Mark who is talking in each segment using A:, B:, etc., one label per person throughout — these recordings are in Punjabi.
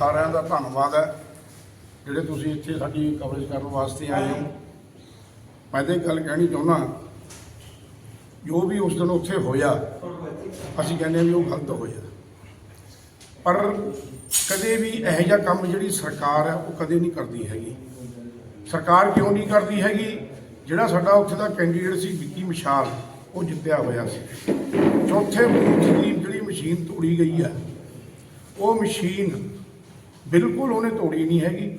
A: ਸਾਰਿਆਂ ਦਾ ਧੰਨਵਾਦ ਹੈ, ਜਿਹੜੇ ਤੁਸੀਂ ਇੱਥੇ ਸਾਡੀ ਕਵਰੇਜ ਕਰਨ ਵਾਸਤੇ ਆਏ ਹੋ। ਮੈਂ ਤਾਂ ਇੱਕ ਗੱਲ ਕਹਿਣੀ ਚਾਹੁੰਦਾ ਜੋ ਵੀ ਉਸ ਦਿਨ ਉੱਥੇ ਹੋਇਆ, ਅਸੀਂ ਕਹਿੰਦੇ ਹਾਂ ਵੀ ਉਹ ਗਲਤ ਹੋਇਆ। ਪਰ ਕਦੇ ਵੀ ਇਹੋ ਜਿਹਾ ਕੰਮ ਜਿਹੜੀ ਸਰਕਾਰ ਹੈ, ਉਹ ਕਦੇ ਨਹੀਂ ਕਰਦੀ ਹੈਗੀ। ਸਰਕਾਰ ਕਿਉਂ ਨਹੀਂ ਕਰਦੀ ਹੈਗੀ? ਜਿਹੜਾ ਸਾਡਾ ਉੱਥੇ ਦਾ ਕੈਂਡੀਡੇਟ ਸੀ, ਵਿੱਕੀ ਮਿਸ਼ਾਲ, ਉਹ ਜਿੱਤਿਆ ਹੋਇਆ ਸੀ। ਚੌਥੇ ਬੂਥ ਦੀ ਜਿਹੜੀ ਮਸ਼ੀਨ ਤੋੜੀ ਗਈ ਹੈ, ਉਹ ਮਸ਼ੀਨ ਬਿਲਕੁਲ ਉਹਨੇ ਤੋੜੀ ਨਹੀਂ ਹੈਗੀ,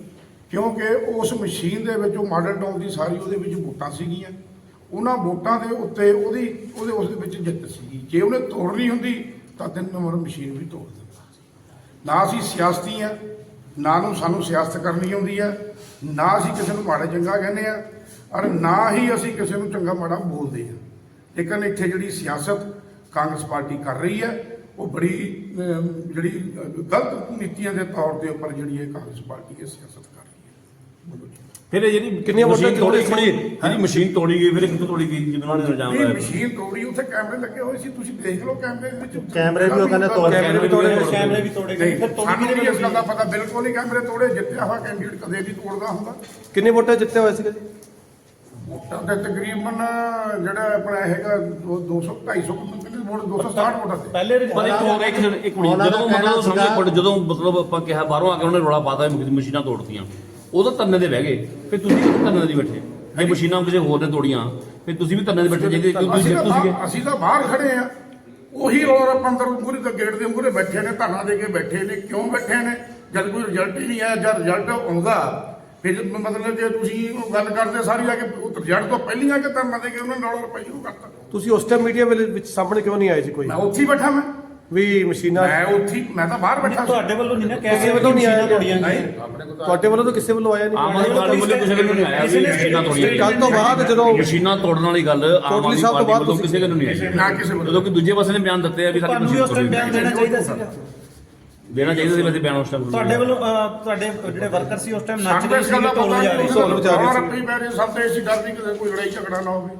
A: ਕਿਉਂਕਿ ਉਸ ਮਸ਼ੀਨ ਦੇ ਵਿੱਚ, ਉਹ ਮਾਡਲ ਟਾਊਨ ਦੀ ਸਾਰੀ ਉਹਦੇ ਵਿੱਚ ਵੋਟਾਂ ਸੀਗੀਆਂ। ਉਹਨਾਂ ਵੋਟਾਂ ਦੇ ਉੱਤੇ ਉਹਦੀ, ਉਹਦੇ ਉਸ ਦੇ ਵਿੱਚ ਜਿੱਤ ਸੀਗੀ। ਜੇ ਉਹਨੇ ਤੋੜਨੀ ਹੁੰਦੀ, ਤਾਂ ਤਿੰਨ ਨੰਬਰ ਮਸ਼ੀਨ ਵੀ ਤੋੜ ਦਿੰਦਾ। ਨਾ ਅਸੀਂ ਸਿਆਸਤੀ ਆ, ਨਾ ਨੂੰ ਸਾਨੂੰ ਸਿਆਸਤ ਕਰਨੀ ਆਉਂਦੀ ਹੈ ਨਾ ਅਸੀਂ ਕਿਸੇ ਨੂੰ ਮਾੜਾ ਚੰਗਾ ਕਹਿੰਦੇ ਆ, ਔਰ ਨਾ ਹੀ ਅਸੀਂ ਕਿਸੇ ਨੂੰ ਚੰਗਾ ਮਾੜਾ ਬੋਲਦੇ ਆ। ਲੇਕਿਨ ਇੱਥੇ ਜਿਹੜੀ ਸਿਆਸਤ ਕਾਂਗਰਸ ਪਾਰਟੀ ਕਰ ਰਹੀ ਹੈ ਉਹ ਬੜੀ ਜਿਹੜੀ ਗਲਤ ਨੀਤੀਆਂ ਦੇ ਤੌਰ ਦੇ ਉੱਪਰ ਜਿਹੜੀ ਇਹ ਕਾਂਗਰਸ ਪਾਰਟੀ ਇਹ ਸਿਆਸਤ ਕਰ ਰਹੀ ਹੈ।
B: ਫਿਰ ਇਹ ਜਿਹੜੀ
C: ਕਿੰਨੀਆਂ ਵੋਟਾਂ
B: ਤੋੜੀ ਖੜੀ ਜਿਹੜੀ ਮਸ਼ੀਨ ਤੋੜੀ ਗਈ ਫਿਰ ਕਿੱਥੋਂ ਤੋੜੀ ਗਈ? ਉਹਨਾਂ ਨੇ ਇਲਜ਼ਾਮ
A: ਇਹ
B: ਲਾਇਆ
A: ਮਸ਼ੀਨ ਤੋੜੀ ਉੱਥੇ ਕੈਮਰੇ ਲੱਗੇ ਹੋਏ ਸੀ ਤੁਸੀਂ ਦੇਖ ਲਓ ਕੈਮਰੇ ਦੇ ਵਿੱਚ।
D: ਕੈਮਰੇ ਵੀ ਉਹ ਕਹਿੰਦੇ ਤੋੜ।
B: ਕੈਮਰੇ ਵੀ ਤੋੜੇ ਗਏ।
D: ਕੈਮਰੇ ਵੀ ਤੋੜੇ ਗਏ। ਫਿਰ ਤੋੜੀ
A: ਸਾਨੂੰ ਨਹੀਂ ਇਸ ਗੱਲ ਦਾ ਪਤਾ ਬਿਲਕੁਲ ਨਹੀਂ ਕੈਮਰੇ ਤੋੜੇ ਜਿੱਤਿਆ ਹੋਇਆ ਕੈਂਡੀਡੇਟ ਕਦੇ ਵੀ ਤੋੜਦਾ ਹੁੰਦਾ।
C: ਕਿੰਨੇ ਵੋਟਾਂ ਜਿੱਤੇ ਹੋਏ ਸੀਗੇ ਜੀ?
A: ਵੋਟਾਂ ਦੇ ਤਕਰੀਬਨ ਜਿਹੜਾ ਆਪਣਾ ਹੈਗਾ 200 250 ਵੋਟ 267 ਵੋਟਾਂ ਤੇ।
D: ਪਹਿਲੇ
B: ਪਰ ਇੱਕ ਹੋਰ ਇੱਕ ਇੱਕ ਮਿੰਟ ਜਦੋਂ ਮਤਲਬ ਸਮਝੋ ਪਰ ਜਦੋਂ ਮਤਲਬ ਆਪਾਂ ਕਿਹਾ ਬਾਹਰੋਂ ਆ ਕੇ ਉਹਨੇ ਰੌਲਾ ਪਾਤਾ ਵੀ ਮਸ਼ੀਨਾਂ ਤੋੜਤੀਆਂ। ਉਦੋਂ ਧਰਨੇ ਦੇ ਬਹਿ ਗਏ। ਫਿਰ ਤੁਸੀਂ ਕਿਉਂ ਧਰਨੇ ਦੇ ਬੈਠੇ? ਜੇ ਮਸ਼ੀਨਾਂ ਕਿਸੇ ਹੋਰ ਨੇ ਤੋੜੀਆਂ ਫਿਰ ਤੁਸੀਂ ਵੀ ਧਰਨੇ ਦੇ ਬੈਠੇ ਕਿਉਂ ਤੁਸੀਂ
A: ਅਸੀਂ ਤਾਂ
B: ਤੁਸੀਂ
A: ਬਾਹਰ- ਅਸੀਂ ਤਾਂ ਬਾਹਰ ਖੜੇ ਆ। ਉਹੀ ਰੋਡ ਅੰਦਰ ਮੂਰੇ ਦੇ ਗੇਟ ਦੇ ਮੂਰੇ ਬੈਠੇ ਨੇ ਧਰਨਾ ਦੇ ਕੇ ਬੈਠੇ ਨੇ ਕਿਉਂ ਬੈਠੇ ਨੇ? ਜਦ ਕੋਈ ਰਿਜ਼ਲਟ ਹੀ ਨਹੀਂ ਆਇਆ ਜਦ ਰਿਜ਼ਲਟ ਆਉਂਦਾ ਫਿਰ ਮਤਲਬ ਜੇ ਤੁਸੀਂ ਉਹ ਗੱਲ ਕਰਦੇ ਸਾਰੀ ਆ ਕੇ ਉਹ ਰਿਜ਼ਲਟ ਤੋਂ ਪਹਿਲਾਂ ਆ ਕੇ ਧਰਨਾ ਦੇ ਕੇ ਉਹਨਾਂ ਨੇ ਡਾਲਰ ਰੁਪਏ ਸ਼ੁਰੂ ਕਰਤਾ
C: ਤੁਸੀਂ ਉਸ ਟਾਈਮ ਮੀਡੀਆ ਵਿੱਚ ਸਾਹਮਣੇ ਕਿਉਂ ਨਹੀਂ ਆਏ ਸੀ ਕੋਈ?
A: ਮੈਂ ਉੱਥੇ ਹੀ ਬੈਠਾ ਮੈਂ।
C: ਵੀ ਮਸ਼ੀਨਾਂ
A: ਮੈਂ ਉੱਥੇ ਹੀ- ਮੈਂ ਤਾਂ ਬਾਹਰ ਬੈਠਾ ਸੀ।
D: ਤੁਹਾਡੇ ਵੱਲੋਂ ਨਹੀਂ ਨਾ ਕਹਿ
C: ਕਿਸੇ ਵੱਲੋਂ ਨਹੀਂ ਆਇਆ
A: ਨਹੀਂ।
D: ਗਈਆਂ
C: ਤੁਹਾਡੇ ਵੱਲੋਂ ਤਾਂ ਕਿਸੇ ਵੱਲੋਂ ਆਇਆ
B: ਆਮ
C: ਨਹੀਂ
B: ਆਦਮੀ ਪਾਰਟੀ ਵੱਲੋਂ ਕਿਸੇ ਵੱਲੋਂ ਨਹੀਂ ਆਇਆ ਵੀ ਮਸ਼ੀਨਾਂ ਤੋੜੀਆਂ
C: ਕੱਲ ਤੋਂ ਬਾਅਦ ਜਦੋਂ
B: ਮਸ਼ੀਨਾਂ ਤੋੜਨ ਵਾਲੀ ਗੱਲ ਆਮ ਆਦਮੀ
C: ਤੋਂ
B: ਪਾਰਟੀ ਵੱਲੋਂ
C: ਤੁਸੀਂ-
B: ਕਿਸੇ ਵੱਲੋਂ ਨਹੀਂ ਆਈ।
A: ਨਾ ਕਿਸੇ ਵੱਲੋਂ।
B: ਜਦੋਂ ਕਿ ਦੂਜੇ ਪਾਸੇ ਨੇ ਬਿਆਨ ਦਿੱਤੇ ਆ ਵੀ ਸਾਡੀ
D: ਤੁਹਾਨੂੰ ਵੀ
B: ਮਸ਼ੀਨ
D: ਉਸ ਟਾਈਮ
B: ਤੋੜੀ
D: ਬਿਆਨ ਦੇਣਾ ਚਾਹੀਦਾ ਸੀਗਾ।
B: ਦੇਣਾ ਚਾਹੀਦਾ ਸੀ ਵੈਸੇ ਬਿਆਨ ਉਸ ਟਾਈਮ
D: ਤੁਹਾਡੇ ਵੱਲੋਂ ਅਹ, ਤੁਹਾਡੇ ਜਿਹੜੇ ਵਰਕਰ ਸੀ ਉਸ ਟਾਈਮ ਨੱਚ
A: ਸਾਨੂੰ
D: ਰਹੇ
A: ਇਸ ਗੱਲ ਦਾ
D: ਸੀ ਢੋਲ
A: ਪਤਾ
D: ਵਜਾ ਰਹੇ
A: ਨਹੀਂ
D: ਸੀ?
C: ਢੋਲ ਵਜਾ ਰਹੇ ਸੀ।
A: ਰੱਬੀ ਪੈ ਰਹੇ ਸਭ ਤੇ ਅਸੀਂ ਡਰ ਨਹੀਂ ਕਿ ਕੋਈ ਲੜਾਈ ਝਗੜਾ ਨਾ ਹੋਵੇ।